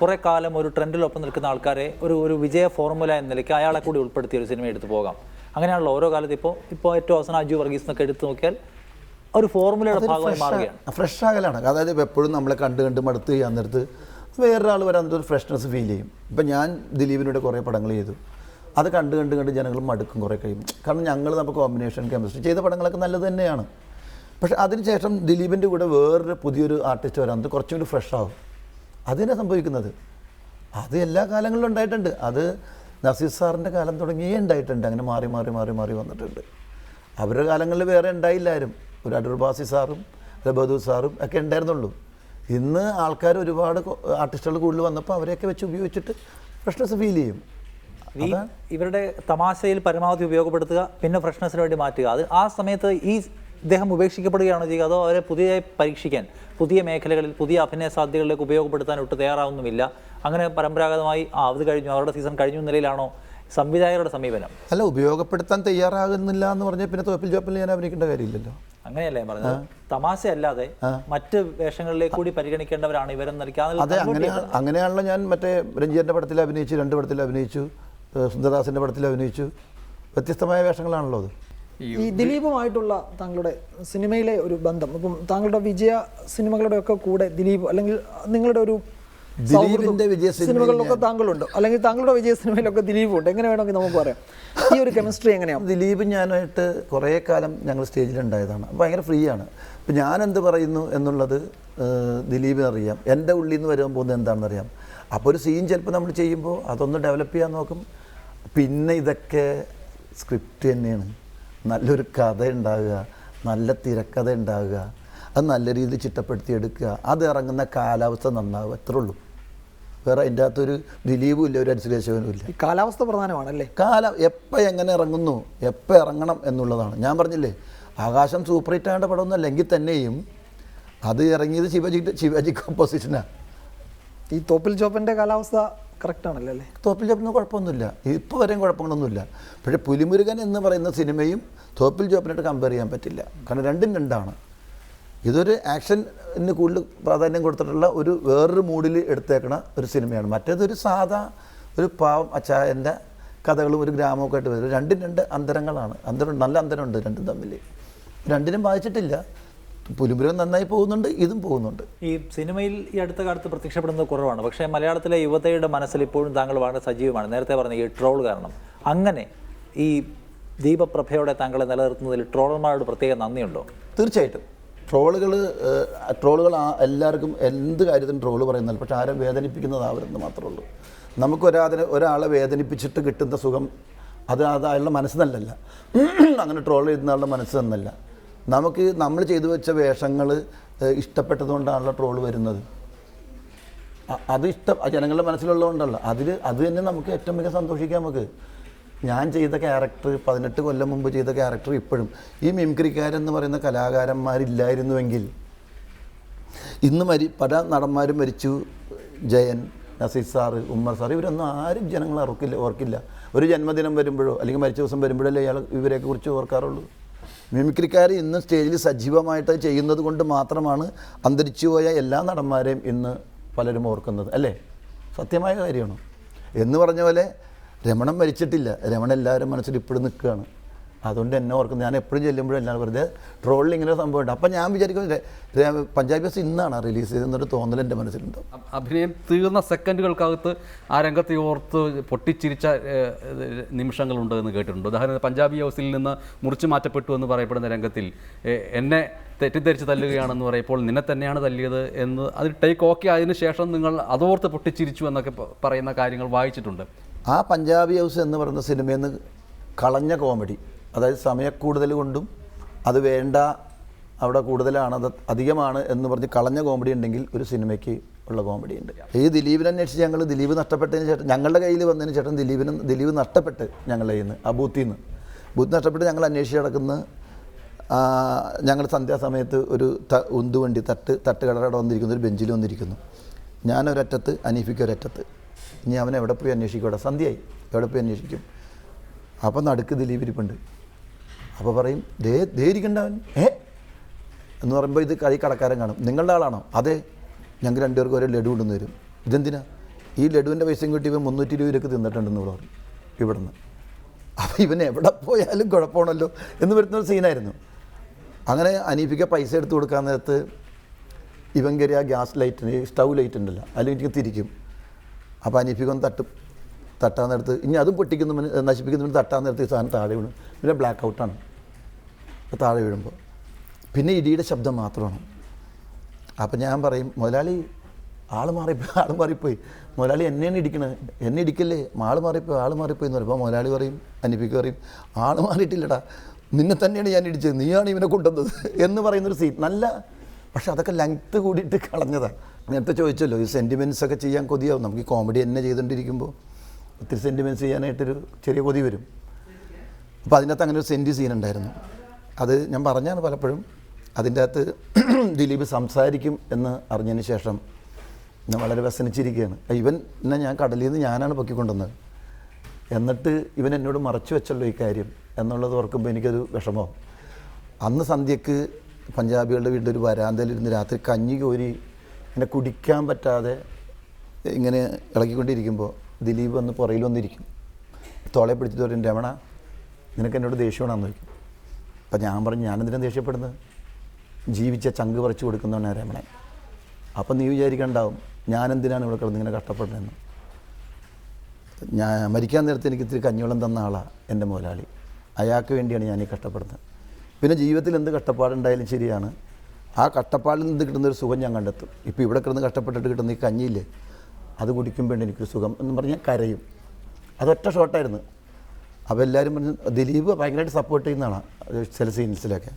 [SPEAKER 3] കുറേ കാലം ഒരു ട്രെൻഡിലൊപ്പം നിൽക്കുന്ന ആൾക്കാരെ ഒരു ഒരു വിജയ ഫോർമുല എന്ന നിലയ്ക്ക് അയാളെ കൂടി ഉൾപ്പെടുത്തിയ ഒരു സിനിമ എടുത്തു പോകാം. അങ്ങനെയാണല്ലോ ഓരോ കാലത്ത് ഇപ്പോൾ ഇപ്പോൾ ഏറ്റവും അവസാനം അജു വർഗീസ് എന്നൊക്കെ എടുത്തു നോക്കിയാൽ ഒരു ഫോർമുലയുടെ ഭാഗമായി മാറുകയാണ്.
[SPEAKER 2] ഫ്രഷ് ആകലാണ്. അതായത് എപ്പോഴും നമ്മളെ കണ്ട് കണ്ട് മടുത്ത് ചെയ്യാൻ നേരത്ത് വേറൊരാൾ വരാൻ ഒരു ഫ്രഷ്നെസ് ഫീൽ ചെയ്യും. ഇപ്പം ഞാൻ ദിലീപിനോട് കുറേ പടങ്ങൾ ചെയ്തു. അത് കണ്ട് കണ്ട് കണ്ട് ജനങ്ങൾ മടുക്കും കുറേ കഴിയും. കാരണം ഞങ്ങൾ നമുക്ക് കോമ്പിനേഷൻ കെമിസ്ട്രി ചെയ്ത പടങ്ങളൊക്കെ നല്ലത് തന്നെയാണ്. പക്ഷേ അതിനുശേഷം ദിലീപിന്റെ കൂടെ വേറൊരു പുതിയൊരു ആർട്ടിസ്റ്റ് വരാൻ കുറച്ചും കൂടി ഫ്രഷ് ആവും. അതിനെ സംഭവിക്കുന്നത്. അത് എല്ലാ കാലങ്ങളിലും ഉണ്ടായിട്ടുണ്ട്. അത് നസീർ സാറിന്റെ കാലം തുടങ്ങിയേ ഉണ്ടായിട്ടുണ്ട്. അങ്ങനെ മാറി മാറി മാറി മാറി വന്നിട്ടുണ്ട്. അവരുടെ കാലങ്ങളിൽ വേറെ ഉണ്ടായില്ലാരും. ഒരു അടൂർ ബാസി സാറും ബദു സാറും ഒക്കെ ഉണ്ടായിരുന്നുള്ളൂ. ഇന്ന് ആൾക്കാർ ഒരുപാട് ആർട്ടിസ്റ്റുകൾ കൂടുതൽ വന്നപ്പോൾ അവരെയൊക്കെ വെച്ച് ഉപയോഗിച്ചിട്ട് ഫ്രഷ്നെസ് ഫീൽ ചെയ്യും.
[SPEAKER 3] ഇവരുടെ തമാശയിൽ പരമാവധി ഉപയോഗപ്പെടുത്തുക പിന്നെ ഫ്രഷ്നെസ്സിന് വേണ്ടി മാറ്റുക. അത് ആ സമയത്ത് ഈ ഇദ്ദേഹം ഉപേക്ഷിക്കപ്പെടുകയാണോ ചെയ്യുക അതോ അവരെ പുതിയതായി പരീക്ഷിക്കാൻ? പുതിയ മേഖലകളിൽ പുതിയ അഭിനയ സാധ്യതകളിലേക്ക് ഉപയോഗപ്പെടുത്താൻ ഒട്ട് തയ്യാറാവുന്നുമില്ല. അങ്ങനെ പരമ്പരാഗതമായി ആ അത് കഴിഞ്ഞു അവരുടെ സീസൺ കഴിഞ്ഞു നിലയിലാണോ സംവിധായകരുടെ സമീപനം?
[SPEAKER 2] അല്ല ഉപയോഗപ്പെടുത്താൻ തയ്യാറാകുന്നില്ല എന്ന് പറഞ്ഞാൽ പിന്നെ തോപ്പിൽ ജോപ്പിൽ ഞാൻ അഭിനയിക്കേണ്ട കാര്യമില്ലല്ലോ.
[SPEAKER 3] അങ്ങനെയല്ലേ ഞാൻ പറഞ്ഞത്? തമാശയല്ലാതെ മറ്റ് വേഷങ്ങളിലേക്ക് കൂടി പരിഗണിക്കേണ്ടവരാണ് ഇവരെന്ന്
[SPEAKER 2] അതെ അങ്ങനെ. അങ്ങനെയാണല്ലോ ഞാൻ മറ്റേ രഞ്ജിയന്റെ പടത്തിൽ അഭിനയിച്ചു രണ്ട് പടത്തിൽ അഭിനയിച്ചു ഏഹ് സുന്ദരദാസിന്റെ പടത്തിൽ അഭിനയിച്ചു. വ്യത്യസ്തമായ വേഷങ്ങളാണല്ലോ അത്.
[SPEAKER 5] ഈ ദിലീപുമായിട്ടുള്ള താങ്കളുടെ സിനിമയിലെ ഒരു ബന്ധം. ഇപ്പം താങ്കളുടെ വിജയ സിനിമകളുടെ ഒക്കെ കൂടെ ദിലീപ് അല്ലെങ്കിൽ നിങ്ങളുടെ ഒരു
[SPEAKER 2] ദിലീപിന്റെ വിജയ
[SPEAKER 5] സിനിമകളിലൊക്കെ താങ്കളുണ്ട്. അല്ലെങ്കിൽ താങ്കളുടെ വിജയ സിനിമയിലൊക്കെ ദിലീപുണ്ട്. എങ്ങനെ വേണമെങ്കിൽ നമുക്ക് പറയാം. ഈ ഒരു കെമിസ്ട്രി എങ്ങനെയാണ്
[SPEAKER 2] ദിലീപ് ഞാനായിട്ട് കുറേ കാലം ഞങ്ങൾ സ്റ്റേജിലുണ്ടായതാണ് ഭയങ്കര ഫ്രീ ആണ്. ഇപ്പം ഞാൻ എന്ത് പറയുന്നു എന്നുള്ളത് ദിലീപിനറിയാം ദിലീപിന് അറിയാം. എന്റെ ഉള്ളിൽ നിന്ന് വരാൻ പോകുന്നത് എന്താണെന്ന് അറിയാം. അപ്പോൾ ഒരു സീൻ ചിലപ്പോൾ നമ്മൾ ചെയ്യുമ്പോൾ അതൊന്ന് ഡെവലപ്പ് ചെയ്യാൻ നോക്കും. പിന്നെ ഇതൊക്കെ സ്ക്രിപ്റ്റ് തന്നെയാണ്. നല്ലൊരു കഥ ഉണ്ടാകുക നല്ല തിരക്കഥ ഉണ്ടാകുക അത് നല്ല രീതിയിൽ ചിട്ടപ്പെടുത്തി എടുക്കുക അത് ഇറങ്ങുന്ന കാലാവസ്ഥ നന്നാവുക അത്രേ ഉള്ളൂ. വേറെ അതിന്റെ അകത്തൊരു ദിലീപും ഇല്ല ഒരു അനുസരിച്ചവനും ഇല്ല.
[SPEAKER 5] കാലാവസ്ഥ പ്രധാനമാണല്ലേ?
[SPEAKER 2] കാല എപ്പോൾ എങ്ങനെ ഇറങ്ങുന്നു എപ്പോൾ ഇറങ്ങണം എന്നുള്ളതാണ്. ഞാൻ പറഞ്ഞില്ലേ ആകാശം സൂപ്പർ ഹിറ്റ് ആകേണ്ട പടമൊന്നുമല്ല എങ്കിൽ തന്നെയും അത് ഇറങ്ങിയത് ശിവജി ശിവജിക്ക് ഓപ്പോസിഷനാണ്
[SPEAKER 5] ഈ തോപ്പിൽ ചോപ്പന്റെ കാലാവസ്ഥ കറക്റ്റ് ആണല്ലോ അല്ലേ?
[SPEAKER 2] തോപ്പിൽ ചോപ്പിന് കുഴപ്പമൊന്നുമില്ല. ഇപ്പോൾ വരെയും കുഴപ്പങ്ങളൊന്നുമില്ല. പക്ഷേ പുലിമുരുകൻ എന്ന് പറയുന്ന സിനിമയും തോപ്പിൽ ചോപ്പിനായിട്ട് കമ്പയർ ചെയ്യാൻ പറ്റില്ല. കാരണം രണ്ടും രണ്ടാണ്. ഇതൊരു ആക്ഷന് കൂടുതൽ പ്രാധാന്യം കൊടുത്തിട്ടുള്ള ഒരു വേറൊരു മൂഡിൽ എടുത്തേക്കണ ഒരു സിനിമയാണ്. മറ്റേതൊരു സാധാ ഒരു പാവം അച്ചായന്റെ കഥകളും ഒരു ഗ്രാമമൊക്കെ ആയിട്ട് വരും രണ്ടും രണ്ട് അന്തരങ്ങളാണ്. അന്തരം നല്ല അന്തരമുണ്ട് രണ്ടും തമ്മിൽ രണ്ടിനും ബാധിച്ചിട്ടില്ല. പുലിമുരുകൻ നന്നായി പോകുന്നുണ്ട് ഇതും പോകുന്നുണ്ട്.
[SPEAKER 3] ഈ സിനിമയിൽ ഈ അടുത്ത കാലത്ത് പ്രത്യക്ഷപ്പെടുന്നത് കുറവാണ്. പക്ഷേ മലയാളത്തിലെ യുവതയുടെ മനസ്സിൽ ഇപ്പോഴും താങ്കൾ വളരെ സജീവമാണ്. നേരത്തെ പറഞ്ഞ ഈ ട്രോൾ കാരണം. അങ്ങനെ ഈ ദീപപ്രഭയോടെ താങ്കളെ നിലനിർത്തുന്നതിൽ ട്രോളർമാരോട് പ്രത്യേക നന്ദിയുണ്ടോ?
[SPEAKER 2] തീർച്ചയായിട്ടും. ട്രോളുകൾ ട്രോളുകൾ എല്ലാവർക്കും എന്ത് കാര്യത്തിനും ട്രോൾ പറയുന്നില്ല പക്ഷെ ആരെ വേദനിപ്പിക്കുന്നതാവരെന്ന് മാത്രമേ ഉള്ളൂ. നമുക്ക് ഒരാതിനെ ഒരാളെ വേദനിപ്പിച്ചിട്ട് കിട്ടുന്ന സുഖം അത് അത് അയാളുടെ മനസ്സ് നല്ലല്ല അങ്ങനെ ട്രോൾ ചെയ്യുന്ന ആളുടെ മനസ്സ് തന്നല്ല നമുക്ക് നമ്മൾ ചെയ്തു വെച്ച വേഷങ്ങൾ ഇഷ്ടപ്പെട്ടതുകൊണ്ടാണല്ലോ ട്രോൾ വരുന്നത്. അത് ഇഷ്ടം ജനങ്ങളുടെ മനസ്സിലുള്ളതുകൊണ്ടല്ല. അതിൽ അത് തന്നെ നമുക്ക് ഏറ്റവും മികച്ച സന്തോഷിക്കാം നമുക്ക്. ഞാൻ ചെയ്ത ക്യാരക്ടർ പതിനെട്ട് കൊല്ലം മുമ്പ് ചെയ്ത ക്യാരക്ടർ ഇപ്പോഴും. ഈ മിമിക്രിക്കാരെന്ന് പറയുന്ന കലാകാരന്മാരില്ലായിരുന്നുവെങ്കിൽ ഇന്ന് മരി പല നടന്മാരും മരിച്ചു. ജയൻ നസീർ സാറ് ഉമ്മർ സാർ ഇവരൊന്നും ആരും ജനങ്ങൾ ഓർക്കില്ല ഓർക്കില്ല. ഒരു ജന്മദിനം വരുമ്പോഴോ അല്ലെങ്കിൽ മരിച്ച ദിവസം വരുമ്പോഴല്ലേ ഇയാൾ ഇവരെക്കുറിച്ച് കുറിച്ച് ഓർക്കാറുള്ളൂ. മിമിക്രിക്കാർ ഇന്ന് സ്റ്റേജിൽ സജീവമായിട്ട് ചെയ്യുന്നത് കൊണ്ട് മാത്രമാണ് അന്തരിച്ചുപോയ എല്ലാ നടന്മാരെയും ഇന്ന് പലരും ഓർക്കുന്നത് അല്ലേ? സത്യമായ കാര്യമാണ്. എന്ന് പറഞ്ഞ പോലെ രമണം മരിച്ചിട്ടില്ല. രമണ എല്ലാവരും മനസ്സിൽ ഇപ്പോഴും നിൽക്കുകയാണ്. അതുകൊണ്ട് എന്നെ ഓർക്കുന്നത് ഞാൻ എപ്പോഴും ചെല്ലുമ്പോഴും എല്ലാവരും വെറുതെ ട്രോളിൽ ഇങ്ങനെ സംഭവമുണ്ട്. അപ്പം ഞാൻ വിചാരിക്കും രെ- രെ- പഞ്ചാബി ബസ് ഇന്നാണ് റിലീസ് ചെയ്തെന്നൊരു തോന്നൽ എന്റെ മനസ്സിലുണ്ട്.
[SPEAKER 4] അഭിനയം തീർന്ന സെക്കൻഡുകൾക്കകത്ത് ആ രംഗത്തെ ഓർത്ത് പൊട്ടിച്ചിരിച്ച നിമിഷങ്ങളുണ്ട് എന്ന് കേട്ടിട്ടുണ്ട്. ഉദാഹരണത്തിന് പഞ്ചാബി ഹൗസിൽ നിന്ന് മുറിച്ചു മാറ്റപ്പെട്ടു എന്ന് പറയപ്പെടുന്ന രംഗത്തിൽ എന്നെ തെറ്റിദ്ധരിച്ച് തല്ലുകയാണെന്ന് പറയപ്പോൾ നിന്നെ തന്നെയാണ് തല്ലിയത് എന്ന് അത് ടേക്ക് ഓക്കെ ആയതിന് ശേഷം നിങ്ങൾ അതോർത്ത് പൊട്ടിച്ചിരിച്ചു എന്നൊക്കെ പറയുന്ന കാര്യങ്ങൾ വായിച്ചിട്ടുണ്ട്.
[SPEAKER 2] ആ പഞ്ചാബി ഹൗസ് എന്ന് പറയുന്ന സിനിമയിൽ നിന്ന് കളഞ്ഞ കോമഡി അതായത് സമയക്കൂടുതൽ കൊണ്ടും അത് വേണ്ട അവിടെ കൂടുതലാണ് അത് അധികമാണ് എന്ന് പറഞ്ഞ് കളഞ്ഞ കോമഡി ഉണ്ടെങ്കിൽ ഒരു സിനിമയ്ക്ക് ഉള്ള കോമഡി ഉണ്ട്. ഈ ദിലീപിനെ അന്വേഷിച്ച് ഞങ്ങൾ ദിലീപ് നഷ്ടപ്പെട്ടതിന് ശേഷം ഞങ്ങളുടെ കയ്യിൽ വന്നതിന് ശേഷം ദിലീപിന് ദിലീപ് നഷ്ടപ്പെട്ട് ഞങ്ങളുടെ കയ്യിൽ നിന്ന് ആ ബൂത്തിൽ നിന്ന്. ബൂത്ത് നഷ്ടപ്പെട്ട് ഞങ്ങൾ അന്വേഷിച്ച് കിടക്കുന്ന ഞങ്ങൾ സന്ധ്യാസമയത്ത് ഒരു ത ഉന്തുവണ്ടി തട്ട് തട്ടുകടയുടെ വന്നിരിക്കുന്നു ഒരു ബെഞ്ചിൽ വന്നിരിക്കുന്നു. ഞാനൊരറ്റത്ത് അനീഫിക്ക് ഒരറ്റത്ത്. ഇനി അവൻ എവിടെ പോയി അന്വേഷിക്കും? അവിടെ സന്ധ്യയായി. എവിടെ പോയി അന്വേഷിക്കും? അപ്പം നടുക്ക് ദിലീപ് ഇരിപ്പുണ്ട് അപ്പോൾ പറയും ദേ ദേ ഏ? എന്ന് പറയുമ്പോൾ ഇത് കൈ കടക്കാരൻ കാണും. നിങ്ങളുടെ ആളാണോ? അതെ. ഞങ്ങൾക്ക് രണ്ടുപേർക്കും ഒരു ലഡു കൊണ്ടുവന്ന് തരും. ഇതെന്തിനാ? ഈ ലഡുവിന്റെ പൈസയും കിട്ടി ഇവൻ മുന്നൂറ്റി രൂപയ്ക്ക് തിന്നിട്ടുണ്ടെന്ന് ഇവിടെ പറയും ഇവിടുന്ന്. അപ്പോൾ ഇവൻ എവിടെ പോയാലും കുഴപ്പമാണല്ലോ എന്ന് വരുന്ന ഒരു സീനായിരുന്നു. അങ്ങനെ അനീപിക്ക പൈസ എടുത്ത് കൊടുക്കാൻ നേരത്ത് ഇവൻ കയറി ആ ഗ്യാസ് ലൈറ്റിന് സ്റ്റൗ ലൈറ്റ് ഉണ്ടല്ലോ അതിൽ എനിക്ക് തിരിക്കും. അപ്പോൾ അനീപിക്ക ഒന്ന് തട്ടും. തട്ടാൻ നേരത്ത് ഇനി അതും പൊട്ടിക്കുന്ന നശിപ്പിക്കുന്ന തട്ടാൻ നേരത്ത് ഈ സാധനം താഴെ വീണു. പിന്നെ ബ്ലാക്ക് ഔട്ടാണ് അപ്പോൾ താഴെ വീഴുമ്പോൾ പിന്നെ ഇടിയുടെ ശബ്ദം മാത്രമാണ്. അപ്പം ഞാൻ പറയും മുതലാളി ആൾ മാറിപ്പോയി ആൾ മാറിപ്പോയി. മുതലാളി എന്നെയാണ് ഇടിക്കണത് എന്നെ ഇടിക്കല്ലേ? ആൾ മാറിപ്പോയി ആൾ മാറിപ്പോയി എന്ന് പറയുമ്പോൾ മുതലാളി പറയും അനിപ്പിക്ക് പറയും ആൾ മാറിയിട്ടില്ലടാ. നിന്നെ തന്നെയാണ് ഞാൻ ഇടിച്ചത്. നീയാണ് ഇവനെ കൊണ്ടുവന്നത്. എന്ന് പറയുന്നൊരു സീൻ നല്ല പക്ഷെ അതൊക്കെ ലെങ്ത്ത് കൂടിയിട്ട് കളഞ്ഞതാണ് നേരത്തെ ചോദിച്ചല്ലോ ഈ സെന്റിമെന്റ്സ് ഒക്കെ ചെയ്യാൻ കൊതിയാവും. നമുക്ക് ഈ കോമഡി എന്നെ ചെയ്തുകൊണ്ടിരിക്കുമ്പോൾ ഒത്തിരി സെന്റിമെൻസ് ചെയ്യാനായിട്ടൊരു ചെറിയ കൊതി വരും. അപ്പോൾ അതിനകത്ത് അങ്ങനെ ഒരു സെന്റി സീൻ ഉണ്ടായിരുന്നു അത് ഞാൻ പറഞ്ഞാണ് പലപ്പോഴും. അതിന്റെ അകത്ത് ദിലീപ് സംസാരിക്കും എന്ന് അറിഞ്ഞതിന് ശേഷം ഞാൻ വളരെ വ്യസനിച്ചിരിക്കുകയാണ്. ഇവൻ എന്നെ ഞാൻ കടലിൽ നിന്ന് ഞാനാണ് പൊക്കിക്കൊണ്ടുവന്നത്. എന്നിട്ട് ഇവൻ എന്നോട് മറച്ചു വെച്ചല്ലോ ഈ കാര്യം എന്നുള്ളത് ഓർക്കുമ്പോൾ എനിക്കൊരു വിഷമം. അന്ന് സന്ധ്യക്ക് പഞ്ചാബികളുടെ വീട്ടിൽ ഒരു വരാന്തയിലിരുന്ന് രാത്രി കഞ്ഞി കോരി എന്നെ കുടിക്കാൻ പറ്റാതെ ഇങ്ങനെ ഇളകിക്കൊണ്ടിരിക്കുമ്പോൾ ദിലീപ് വന്ന് പുറയിൽ വന്നിരിക്കും. തോളെ പിടിച്ചിട്ട് പറയും രമണ നിനക്ക് എന്നോട് ദേഷ്യമാണെന്ന് ചോദിക്കും. അപ്പം ഞാൻ പറഞ്ഞു ഞാനെന്തിനാ ദേഷ്യപ്പെടുന്നത്? ജീവിച്ച ചങ്ക് പറിച്ചു കൊടുക്കുന്നവനാണ് രമണൻ. അപ്പം നീ വിചാരിക്കണ്ടാവും ഞാനെന്തിനാണ് ഇവിടെ കിടന്ന് ഇങ്ങനെ കഷ്ടപ്പെടുന്നതെന്ന്. ഞാൻ മരിക്കാൻ നേരത്തെ എനിക്ക് ഇത്തിരി കഞ്ഞിവെള്ളം തന്ന ആളാണ് എന്റെ മുതലാളി. അയാൾക്ക് വേണ്ടിയാണ് ഞാൻ ഈ കഷ്ടപ്പെടുന്നത്. പിന്നെ ജീവിതത്തിൽ എന്ത് കഷ്ടപ്പാടുണ്ടായാലും ശരിയാണ് ആ കഷ്ടപ്പാടിൽ നിന്ന് കിട്ടുന്ന ഒരു സുഖം ഞാൻ കണ്ടെത്തും. ഇപ്പോൾ ഇവിടെ കിടന്ന് കഷ്ടപ്പെട്ടിട്ട് കിട്ടുന്ന ഈ കഞ്ഞിയില്ലേ അത് കുടിക്കുമ്പോൾ എനിക്കൊരു സുഖം എന്ന് പറഞ്ഞാൽ കരയും. അതൊറ്റ ഷോട്ടായിരുന്നു. അപ്പോൾ എല്ലാവരും പറഞ്ഞു ദിലീപ് ഭയങ്കരമായിട്ട് സപ്പോർട്ട് ചെയ്യുന്നതാണ് ചില സീൻസിലൊക്കെ.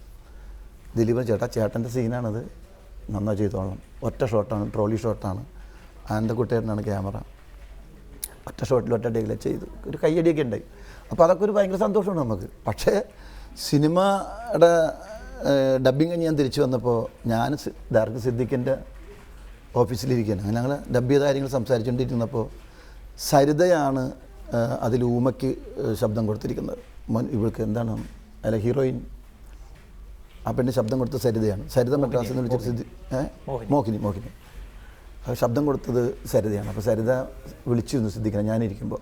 [SPEAKER 2] ദിലീപ് ചേട്ടാ ചേട്ടന്റെ സീനാണത്. നന്നായി ചെയ്തോളണം. ഒറ്റ ഷോട്ടാണ് ട്രോളി ഷോട്ടാണ്. ആനന്ദക്കുട്ടേരനാണ് ക്യാമറ. ഒറ്റ ഷോട്ടിൽ ഒറ്റ ഡേയിൽ ചെയ്തു. ഒരു കയ്യടിയൊക്കെ ഉണ്ടായി. അപ്പോൾ അതൊക്കെ ഒരു ഭയങ്കര സന്തോഷമാണ് നമുക്ക്. പക്ഷേ സിനിമയുടെ ഡബ്ബിങ് ഞാൻ തിരിച്ചു വന്നപ്പോൾ ഞാൻ ഡയറക്ടർ സിദ്ദിഖിന്റെ ഓഫീസിലിരിക്കുകയാണ്. അങ്ങനെ ഞങ്ങൾ ഡബ് ചെയ്ത കാര്യങ്ങൾ സംസാരിച്ചുകൊണ്ടിരുന്നപ്പോൾ സരിതയാണ് അതിൽ ഊമയ്ക്ക് ശബ്ദം കൊടുത്തിരിക്കുന്നത്. മോൻ ഇവൾക്ക് എന്താണ് അല്ല ഹീറോയിൻ. ആ പെണ്ണ് ശബ്ദം കൊടുത്ത സരിതയാണ്. സരിത മദ്രാസ് എന്ന് വിളിച്ചിട്ട് സിദ്ധി? മോഹിനി. മോഹിനി ശബ്ദം കൊടുത്തത് സരിതയാണ്. അപ്പോൾ സരിത വിളിച്ചിരുന്നു സിദ്ധിക്കണം. ഞാനിരിക്കുമ്പോൾ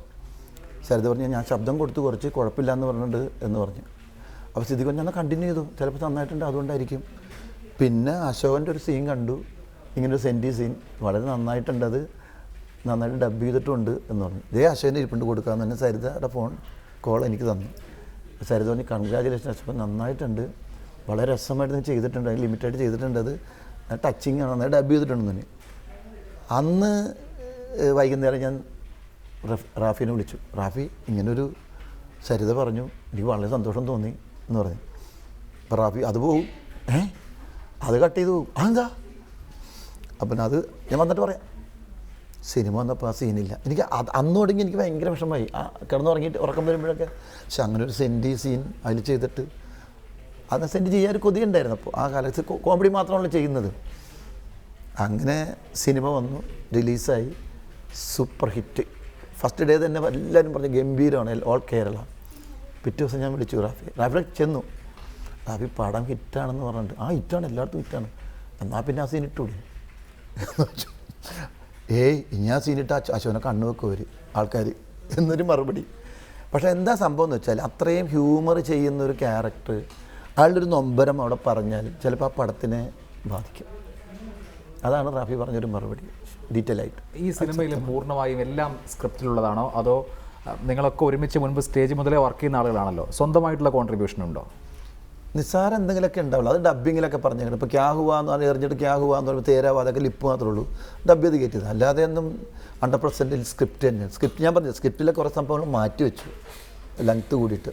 [SPEAKER 2] സരിത പറഞ്ഞു ഞാൻ ശബ്ദം കൊടുത്ത് കുറച്ച് കുഴപ്പമില്ല എന്ന് പറഞ്ഞിട്ട് എന്ന് പറഞ്ഞു. അപ്പോൾ സിദ്ധിക്ക് ഞാൻ കണ്ടിന്യൂ ചെയ്തു. ചിലപ്പോൾ നന്നായിട്ടുണ്ട് അതുകൊണ്ടായിരിക്കും. പിന്നെ അശോകന്റെ ഒരു സീൻ കണ്ടു. ഇങ്ങനൊരു സെന്റി സീൻ വളരെ നന്നായിട്ടുണ്ട്. അത് നന്നായിട്ട് ഡബ് ചെയ്തിട്ടുണ്ട് എന്ന് പറഞ്ഞു. ഇതേ അശോകന്റെ ഇരിപ്പുണ്ട്. കൊടുക്കാമെന്ന് തന്നെ സരിതയുടെ ഫോൺ കോൾ എനിക്ക് തന്നു. സരിത പറഞ്ഞു കൺഗ്രാജുലേഷൻ അശോകൻ നന്നായിട്ടുണ്ട്. വളരെ രസമായിട്ട് ചെയ്തിട്ടുണ്ട്. ലിമിറ്റായിട്ട് ചെയ്തിട്ടുണ്ട്. അത് ടച്ചിങ് ആണ്. നന്നായി ഡബ് ചെയ്തിട്ടുണ്ട് തന്നെ അന്ന് വൈകുന്നേരം ഞാൻ റഫ്- റാഫിനെ വിളിച്ചു. റാഫി ഇങ്ങനൊരു സരിത പറഞ്ഞു. എനിക്ക് വളരെ സന്തോഷം തോന്നി എന്ന് പറഞ്ഞു. അപ്പോൾ റാഫി അത് പോവും. ഏ? അത് കട്ട് ചെയ്ത് പോവും. അതെന്താ? അപ്പം അത് ഞാൻ വന്നിട്ട് പറയാം. സിനിമ വന്നപ്പോൾ ആ സീനില്ല. എനിക്ക് അത് അന്ന് തുടങ്ങി എനിക്ക് ഭയങ്കര വിഷമമായി. ആ കിടന്നുറങ്ങിയിട്ട് ഉറക്കം വരുമ്പോഴൊക്കെ പക്ഷെ അങ്ങനെ ഒരു സെന്റി സീൻ അതിൽ ചെയ്തിട്ട് അത് സെന്റ് ചെയ്യാൻ ഒരു കൊതി ഉണ്ടായിരുന്നു. അപ്പോൾ ആ കാലത്ത് കോമഡി മാത്രമല്ല ചെയ്യുന്നത്. അങ്ങനെ സിനിമ വന്നു റിലീസായി. Super hit. ഫസ്റ്റ് ഡേ തന്നെ എല്ലാവരും പറഞ്ഞു ഗംഭീരമാണ് ഓൾ കേരള. പിറ്റേ ദിവസം ഞാൻ വിളിച്ചു റാഫി. റാഫിയുടെ ചെന്നു. റാഫി പടം ഹിറ്റാണെന്ന് പറഞ്ഞിട്ട്. ആ ഹിറ്റാണ്. എല്ലായിടത്തും ഹിറ്റാണ്. എന്നാൽ പിന്നെ ആ സീൻ ഇട്ടൂടെ? ഏയ് ഇനി ആ സീനിട്ട് അശോനെ കണ്ണു വെക്കും അവർ ആൾക്കാർ എന്നൊരു മറുപടി. പക്ഷെ എന്താ സംഭവം എന്ന് വെച്ചാൽ അത്രയും ഹ്യൂമർ ചെയ്യുന്ന ഒരു ക്യാരക്ടർ അയാളുടെ ഒരു നൊമ്പരം അവിടെ പറഞ്ഞാൽ ചിലപ്പോൾ ആ പടത്തിനെ ബാധിക്കും. അതാണ് റാഫി പറഞ്ഞൊരു മറുപടി ഡീറ്റെയിൽ ആയിട്ട്.
[SPEAKER 1] ഈ സിനിമയിൽ പൂർണമായും എല്ലാം സ്ക്രിപ്റ്റിലുള്ളതാണോ അതോ നിങ്ങളൊക്കെ ഒരുമിച്ച് മുൻപ് സ്റ്റേജ് മുതലേ വർക്ക് ചെയ്യുന്ന ആളുകളാണല്ലോ? സ്വന്തമായിട്ടുള്ള കോൺട്രിബ്യൂഷൻ ഉണ്ടോ?
[SPEAKER 2] നിസ്സാര എന്തെങ്കിലുമൊക്കെ ഉണ്ടാവുള്ളൂ. അത് ഡബ്ബിങ്ങിലൊക്കെ പറഞ്ഞേക്കണം ഇപ്പോൾ ക്യാ എന്ന് പറഞ്ഞാൽ എറിഞ്ഞിട്ട് ക്യാ എന്ന് പറയുമ്പോൾ തേരാവ അതൊക്കെ ലിപ്പ് മാത്രമേ ഉള്ളൂ. ഡബ് ചെയ്ത് കയറ്റിയത്. അല്ലാതെ ഒന്നും ഹൺഡ്രഡ് പെർസെന്റിൽ സ്ക്രിപ്റ്റ് തന്നെ സ്ക്രിപ്റ്റ് ഞാൻ പറഞ്ഞു സ്ക്രിപ്റ്റിലെ കുറേ സംഭവങ്ങൾ മാറ്റി വെച്ചു. ലെങ്ത്ത് കൂടിയിട്ട്.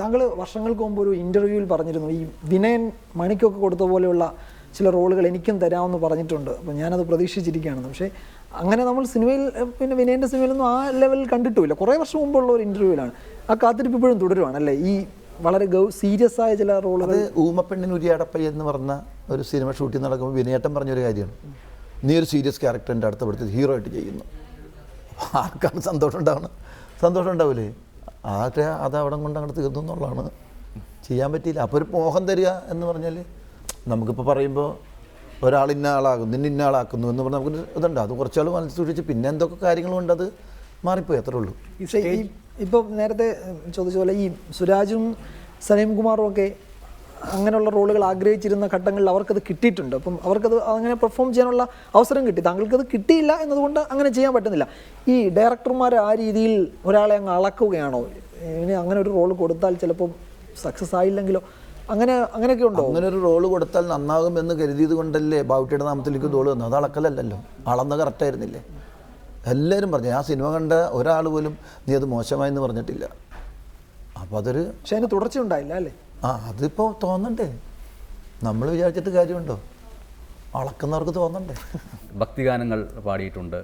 [SPEAKER 5] താങ്കൾ വർഷങ്ങൾക്ക് മുമ്പ് ഒരു ഇന്റർവ്യൂവിൽ പറഞ്ഞിരുന്നു ഈ വിനയൻ മണിക്കൊക്കെ കൊടുത്ത പോലെയുള്ള ചില റോളുകൾ എനിക്കും തരാമെന്ന് പറഞ്ഞിട്ടുണ്ട്. അപ്പോൾ ഞാനത് പ്രതീക്ഷിച്ചിരിക്കുകയാണ് പക്ഷേ അങ്ങനെ നമ്മൾ സിനിമയിൽ പിന്നെ വിനയന്റെ സിനിമയിലൊന്നും ആ ലെവലിൽ കണ്ടിട്ടുമില്ല. കുറേ വർഷം മുമ്പുള്ള ഒരു ഇന്റർവ്യൂവിലാണ് ആ കാത്തിരിപ്പ് ഇപ്പോഴും തുടരുവാണ് അല്ലേ ഈ വളരെ ഗൗ സീരിയസ് ആയ ചില റോളുകൾ.
[SPEAKER 2] അത് ഊമപ്പെണ്ണിന് ഉരിയാടപ്പയ്യ എന്ന് പറഞ്ഞ ഒരു സിനിമ ഷൂട്ടിംഗ് നടക്കുമ്പോൾ വിനയേട്ടൻ പറഞ്ഞൊരു കാര്യമാണ്. നീ ഒരു സീരിയസ് ക്യാരക്ടർ എന്റെ അടുത്ത പഠിച്ചത് ഹീറോ ആയിട്ട് ചെയ്യുന്നു. ആർക്കാണ് സന്തോഷം ഉണ്ടാവണം സന്തോഷം ഉണ്ടാവില്ലേ ആട്ടെ അത് അവിടെ കൊണ്ട് അങ്ങോട്ട് തീർന്നു എന്നുള്ളതാണ്. ചെയ്യാൻ പറ്റിയില്ല. അപ്പോൾ ഒരു മോഹം തരിക എന്ന് പറഞ്ഞാൽ നമുക്കിപ്പോൾ പറയുമ്പോൾ ഒരാൾ ഇന്ന ആളാകും നിന്നെ ഇന്ന ആളാക്കുന്നു എന്ന് പറഞ്ഞാൽ നമുക്ക് ഇതുണ്ട്. അത് കുറച്ചാൾ മനസ്സിൽ സൂക്ഷിച്ച് പിന്നെ എന്തൊക്കെ കാര്യങ്ങളുണ്ട് അത് മാറിപ്പോയി അത്രേ ഉള്ളൂ.
[SPEAKER 5] ഇപ്പോൾ ഈ ഇപ്പം നേരത്തെ ചോദിച്ച പോലെ ഈ സുരാജും സലീം കുമാറും ഒക്കെ അങ്ങനെയുള്ള റോളുകൾ ആഗ്രഹിച്ചിരുന്ന ഘട്ടങ്ങളിൽ അവർക്കത് കിട്ടിയിട്ടുണ്ട്. അപ്പം അവർക്കത് അങ്ങനെ പെർഫോം ചെയ്യാനുള്ള അവസരം കിട്ടി. താങ്കൾക്കത് കിട്ടിയില്ല എന്നതുകൊണ്ട് അങ്ങനെ ചെയ്യാൻ പറ്റുന്നില്ല. ഈ ഡയറക്ടർമാർ ആ രീതിയിൽ ഒരാളെ അങ്ങ് അളക്കുകയാണോ? ഇനി അങ്ങനെ ഒരു റോൾ കൊടുത്താൽ ചിലപ്പോൾ സക്സസ് ആയില്ലെങ്കിലോ? അങ്ങനെ അങ്ങനെയൊക്കെ ഉണ്ടോ?
[SPEAKER 2] അങ്ങനെ ഒരു റോൾ കൊടുത്താൽ നന്നാകും എന്ന് കരുതിയത് കൊണ്ടല്ലേ ബാവുട്ടിയുടെ നാമത്തിലേക്ക് തോൾ വന്നു അത് അളക്കലല്ലല്ലോ. അളന്ന കറക്റ്റായിരുന്നില്ലേ എല്ലാവരും പറഞ്ഞു ആ സിനിമ കണ്ട ഒരാൾ പോലും നീ അത് മോശമായെന്ന് പറഞ്ഞിട്ടില്ല. അപ്പോൾ അതൊരു
[SPEAKER 5] പക്ഷെ അതിന് തുടർച്ചയുണ്ടായില്ല അല്ലേ?
[SPEAKER 2] ആ അതിപ്പോൾ തോന്നണ്ടേ? നമ്മൾ വിചാരിച്ചിട്ട് കാര്യമുണ്ടോ? അളക്കുന്നവർക്ക് തോന്നണ്ടേ?
[SPEAKER 4] ഭക്തിഗാനങ്ങൾ പാടിയിട്ടുണ്ട്.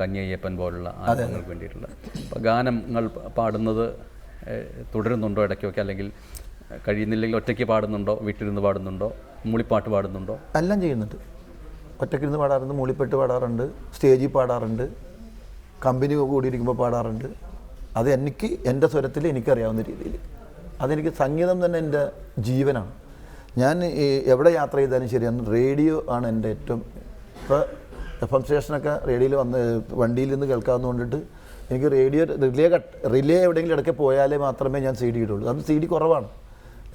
[SPEAKER 4] കന്യയ്യപ്പൻ പോലുള്ള ആദ്യങ്ങൾക്ക് വേണ്ടിയിട്ടുള്ള. അപ്പോൾ ഗാനങ്ങൾ പാടുന്നത് തുടരുന്നുണ്ടോ ഇടയ്ക്കൊക്കെ? അല്ലെങ്കിൽ കഴിയുന്നില്ലെങ്കിൽ ഒറ്റയ്ക്ക് പാടുന്നുണ്ടോ? വീട്ടിലിരുന്ന് പാടുന്നുണ്ടോ? മൂളിപ്പാട്ട് പാടുന്നുണ്ടോ?
[SPEAKER 2] എല്ലാം ചെയ്യുന്നുണ്ട്. ഒറ്റയ്ക്കിരുന്ന് പാടാറുണ്ട് മൂളിപ്പെട്ട് പാടാറുണ്ട് സ്റ്റേജിൽ പാടാറുണ്ട് കമ്പനി കൂടിയിരിക്കുമ്പോൾ പാടാറുണ്ട്. അത് എനിക്ക് എന്റെ സ്വരത്തിൽ എനിക്കറിയാവുന്ന രീതിയിൽ. അതെനിക്ക് സംഗീതം തന്നെ എന്റെ ജീവനാണ്. ഞാൻ എവിടെ യാത്ര ചെയ്താലും ശരിയാണ് റേഡിയോ ആണ് എന്റെ ഏറ്റവും ഇപ്പോൾ എഫ് എം സ്റ്റേഷനൊക്കെ റേഡിയോയിൽ വന്ന് വണ്ടിയിൽ നിന്ന് കേൾക്കാമെന്ന് കൊണ്ടിട്ട് എനിക്ക് റേഡിയോ റിലേ കട്ട് റിലേ എവിടെയെങ്കിലും ഇടയ്ക്ക് പോയാലേ മാത്രമേ ഞാൻ സി ഡി ഇടുള്ളൂ. അത് സി ഡി കുറവാണ്.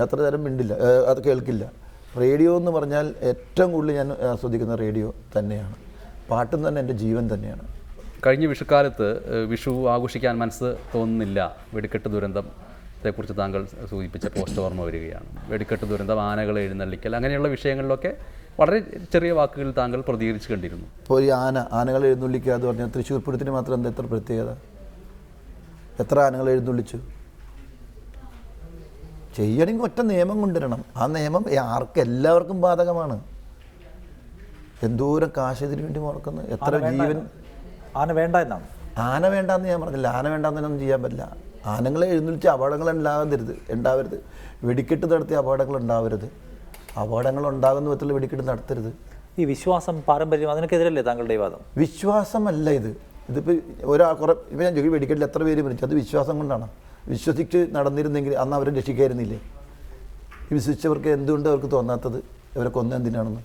[SPEAKER 2] അത്ര നേരം മിണ്ടില്ല. അത് കേൾക്കില്ല. റേഡിയോ എന്ന് പറഞ്ഞാൽ ഏറ്റവും കൂടുതൽ ഞാൻ ആസ്വദിക്കുന്ന റേഡിയോ തന്നെയാണ്. പാട്ടും തന്നെ എന്റെ ജീവൻ തന്നെയാണ്.
[SPEAKER 4] കഴിഞ്ഞ വിഷുക്കാലത്ത് വിഷു ആഘോഷിക്കാൻ മനസ്സ് തോന്നുന്നില്ല. വെടിക്കെട്ട് ദുരന്തത്തെക്കുറിച്ച് താങ്കൾ സൂചിപ്പിച്ച പോസ്റ്റ് ഓർമ്മ വരികയാണ്. വെടിക്കെട്ട് ദുരന്തം ആനകളെ എഴുന്നള്ളിക്കൽ അങ്ങനെയുള്ള വിഷയങ്ങളിലൊക്കെ വളരെ ചെറിയ വാക്കുകളിൽ താങ്കൾ പ്രതികരിച്ചു കണ്ടിരുന്നു
[SPEAKER 2] ഇപ്പോൾ ഈ ആന ആനകൾ എഴുന്നള്ളിക്കുക എന്ന് പറഞ്ഞാൽ തൃശ്ശൂർ പൂരത്തിന് മാത്രം എന്താ എത്ര പ്രത്യേകത? എത്ര ആനകൾ എഴുന്നള്ളിച്ചു? ചെയ്യണമെങ്കിൽ ഒറ്റ നിയമം കൊണ്ടുവരണം. ആ നിയമം ആർക്ക് എല്ലാവർക്കും ബാധകമാണ്. എന്തോരം കാശ് ഇതിനു വേണ്ടി മുടക്കുന്നു. എത്ര ജീവൻ
[SPEAKER 3] ആന വേണ്ട എന്നാണ്.
[SPEAKER 2] ആന വേണ്ടെന്ന് ഞാൻ പറഞ്ഞില്ല. ആന വേണ്ടാന്നൊന്നും ചെയ്യാൻ പറ്റില്ല. ആനകളെ എഴുന്നള്ളിച്ച് അപകടങ്ങൾ ഉണ്ടാകരുത് ഉണ്ടാവരുത്. വെടിക്കെട്ട് നടത്തിയ അപകടങ്ങൾ ഉണ്ടാവരുത്. അപകടങ്ങൾ ഉണ്ടാകുന്ന വിധത്തിൽ വെടിക്കെട്ട് നടത്തരുത്.
[SPEAKER 3] ഈ വിശ്വാസം പാരമ്പര്യം അതിനൊക്കെതിരല്ലേ താങ്കളുടെ വാദം?
[SPEAKER 2] വിശ്വാസമല്ല ഇത്. ഇതിപ്പോൾ ഒരാൾ കുറേ ഇപ്പം ഞാൻ ചോദിക്കും വെടിക്കെട്ടിൽ എത്ര പേര് മരിച്ചു? അത് വിശ്വാസം കൊണ്ടാണ്. വിശ്വസിച്ച് നടന്നിരുന്നെങ്കിൽ അന്ന് അവരെ രക്ഷിക്കായിരുന്നില്ലേ? വിശ്വസിച്ചവർക്ക് എന്തുകൊണ്ട് അവർക്ക് തോന്നാത്തത്? അവരെ കൊന്ന എന്തിനാണെന്ന്?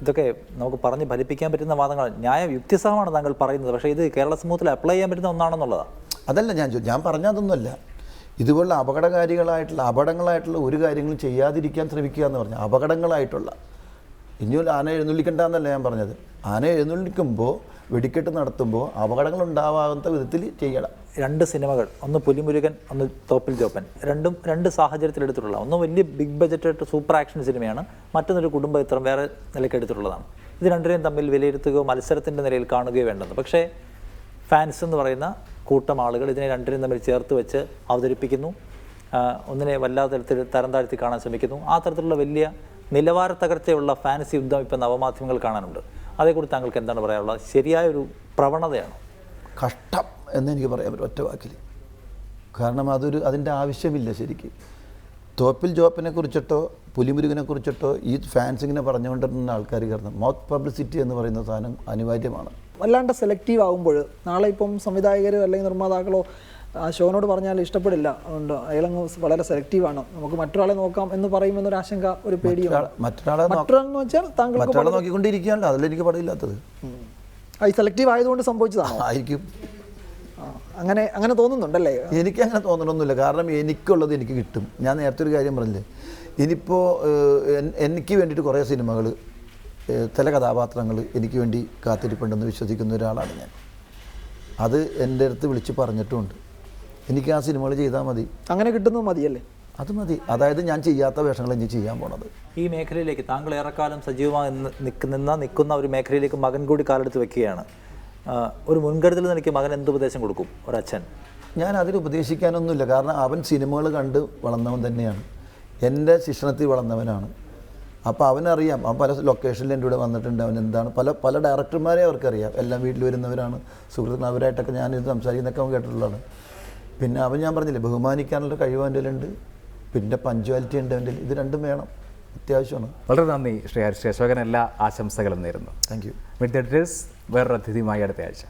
[SPEAKER 3] ഇതൊക്കെ നമുക്ക് പറഞ്ഞ് ഫലിപ്പിക്കാൻ പറ്റുന്ന വാദങ്ങൾ. ന്യായ യുക്തിസഹമാണ് താങ്കൾ പറയുന്നത്. പക്ഷേ ഇത് കേരള സമൂഹത്തിൽ അപ്ലൈ ചെയ്യാൻ പറ്റുന്ന ഒന്നാണെന്നുള്ളതാണ്
[SPEAKER 2] അതല്ല ഞാൻ ഞാൻ പറഞ്ഞതൊന്നുമല്ല. ഇതുപോലുള്ള അപകടകാരികളായിട്ടുള്ള അപകടങ്ങളായിട്ടുള്ള ഒരു കാര്യങ്ങളും ചെയ്യാതിരിക്കാൻ ശ്രമിക്കുക എന്ന് പറഞ്ഞാൽ അപകടങ്ങളായിട്ടുള്ള. ഇനിയൊരു ആന എഴുന്നള്ളിക്കണ്ടെന്നല്ല ഞാൻ പറഞ്ഞത്. ആന എഴുന്നള്ളിക്കുമ്പോൾ വെടിക്കെട്ട് നടത്തുമ്പോൾ അപകടങ്ങൾ ഉണ്ടാവാത്ത വിധത്തിൽ ചെയ്യണം.
[SPEAKER 3] രണ്ട് സിനിമകൾ ഒന്ന് പുലിമുരുകൻ ഒന്ന് തോപ്പിൽ ജോപ്പൻ രണ്ടും രണ്ട് സാഹചര്യത്തിൽ എടുത്തിട്ടുള്ള ഒന്ന് വലിയ ബിഗ് ബജറ്റായിട്ട് സൂപ്പർ ആക്ഷൻ സിനിമയാണ്. മറ്റൊന്നൊരു കുടുംബ ചിത്രം വേറെ നിലയ്ക്ക് എടുത്തിട്ടുള്ളതാണ്. ഇത് രണ്ടിനെയും തമ്മിൽ വിലയിരുത്തുകയോ മത്സരത്തിന്റെ നിലയിൽ കാണുകയോ വേണ്ടത്. പക്ഷേ ഫാൻസ് എന്ന് പറയുന്ന കൂട്ടം ആളുകൾ ഇതിനെ രണ്ടിനെയും തമ്മിൽ ചേർത്ത് വെച്ച് അവതരിപ്പിക്കുന്നു. ഒന്നിനെ വല്ലാത്ത തരത്തിൽ തരം താഴ്ത്തി കാണാൻ ശ്രമിക്കുന്നു. ആ തരത്തിലുള്ള വലിയ നിലവാര തകർച്ചയുള്ള ഫാൻസ് യുദ്ധം ഇപ്പം നവമാധ്യമങ്ങൾ കാണാനുണ്ട്. അതേക്കുറിച്ച് താങ്കൾക്ക് എന്താണ് പറയാനുള്ളത്? ശരിയായ ഒരു പ്രവണതയാണ്?
[SPEAKER 2] കഷ്ടം എന്നെനിക്ക് പറയാൻ പറ്റും ഒറ്റ വാക്കിൽ കാരണം അതൊരു അതിന്റെ ആവശ്യമില്ല ശരിക്കും. തോപ്പിൽ ജോപ്പിനെ കുറിച്ചിട്ടോ പുലിമുരുകനെ കുറിച്ചിട്ടോ ഈ ഫാൻസിങ്ങിനെ പറഞ്ഞുകൊണ്ടിരുന്ന ആൾക്കാർ കാരണം മൗത്ത് പബ്ലിസിറ്റി എന്ന് പറയുന്ന സാധനം അനിവാര്യമാണ്.
[SPEAKER 5] വല്ലാണ്ട് സെലക്റ്റീവ് ആകുമ്പോൾ നാളെ ഇപ്പം സംവിധായകരോ അല്ലെങ്കിൽ നിർമ്മാതാക്കളോ ആ ഷോനോട് പറഞ്ഞാൽ ഇഷ്ടപ്പെടില്ല. അതുകൊണ്ട് അയാളങ്ങ് വളരെ സെലക്റ്റീവാണ് നമുക്ക് മറ്റൊരാളെ നോക്കാം എന്ന് പറയുമെന്നൊരു ആശങ്ക ഒരു പേടിയാണ്
[SPEAKER 2] മറ്റൊരാൾ- മറ്റൊരാളെ നോക്ക-
[SPEAKER 5] മറ്റൊരാളെന്ന് വെച്ചാൽ താങ്കൾക്ക്
[SPEAKER 2] മറ്റൊരാളെ നോക്കിക്കൊണ്ടിരിക്കുകയാണല്ലോ. അതല്ല എനിക്ക് പടയില്ലാത്തത്
[SPEAKER 5] സെലക്റ്റീവ് ആയതുകൊണ്ട് സംഭവിച്ചതാണോ?
[SPEAKER 2] ആയിരിക്കും.
[SPEAKER 5] അങ്ങനെ അങ്ങനെ തോന്നുന്നുണ്ടല്ലേ?
[SPEAKER 2] എനിക്ക് അങ്ങനെ തോന്നണമൊന്നുമില്ല കാരണം എനിക്കുള്ളത് എനിക്ക് കിട്ടും. ഞാൻ നേരത്തെ ഒരു കാര്യം പറഞ്ഞില്ലേ? ഇനിയിപ്പോൾ എനിക്ക് വേണ്ടിയിട്ട് കുറേ സിനിമകൾ ചില കഥാപാത്രങ്ങൾ എനിക്ക് വേണ്ടി കാത്തിരിപ്പുണ്ടെന്ന് വിശ്വസിക്കുന്ന ഒരാളാണ് ഞാൻ. അത് എന്റെ അടുത്ത് വിളിച്ച് പറഞ്ഞിട്ടുമുണ്ട്. എനിക്ക് ആ സിനിമകൾ ചെയ്താൽ മതി.
[SPEAKER 5] അങ്ങനെ കിട്ടുന്നത് മതിയല്ലേ?
[SPEAKER 2] അത് മതി. അതായത് ഞാൻ ചെയ്യാത്ത വേഷങ്ങൾ ഇനി ചെയ്യാൻ പോണത്.
[SPEAKER 3] ഈ മേഖലയിലേക്ക് താങ്കൾ ഏറെക്കാലം സജീവമായി നിന്ന് നിൽക്കുന്ന നിൽക്കുന്ന ഒരു മേഖലയിലേക്ക് മകൻ കൂടി കാലെടുത്ത് വെക്കുകയാണ്. ഒരു മുൻകരുതൽ നിലയ്ക്ക് മകൻ എന്ത് ഉപദേശം കൊടുക്കും? ഒരച്ഛൻ
[SPEAKER 2] ഞാൻ അതിൽ ഉപദേശിക്കാനൊന്നുമില്ല. കാരണം അവൻ സിനിമകൾ കണ്ട് വളർന്നവൻ തന്നെയാണ്. എന്റെ ശിക്ഷണത്തിൽ വളർന്നവനാണ്. അപ്പോൾ അവനറിയാം. അവൻ പല ലൊക്കേഷനിൽ എന്റെ കൂടെ വന്നിട്ടുണ്ട്. അവൻ എന്താണ്? പല പല ഡയറക്ടർമാരെ അവർക്കറിയാം. എല്ലാം വീട്ടിൽ വരുന്നവരാണ്. സുഹൃത്തുക്കൾ അവരായിട്ടൊക്കെ ഞാനിത് സംസാരിക്കുന്നതൊക്കെ അവൻ കേട്ടിട്ടുള്ളതാണ്. പിന്നെ അവൻ ഞാൻ പറഞ്ഞില്ലേ ബഹുമാനിക്കാനുള്ള കഴിവ് എന്റെ ഉണ്ട് പിന്നെ പഞ്ച്വാലിറ്റി ഉണ്ട് എന്റെ ഇത് രണ്ടും വേണം. അത്യാവശ്യമാണ്.
[SPEAKER 1] വളരെ നന്ദി ശ്രീ ഹരിശേഷോകൻ എല്ലാ ആശംസകളും നേരുന്നു.
[SPEAKER 2] Thank you
[SPEAKER 1] meet the press വേറൊരു അതിഥിയുമായി അടുത്ത ആഴ്ച.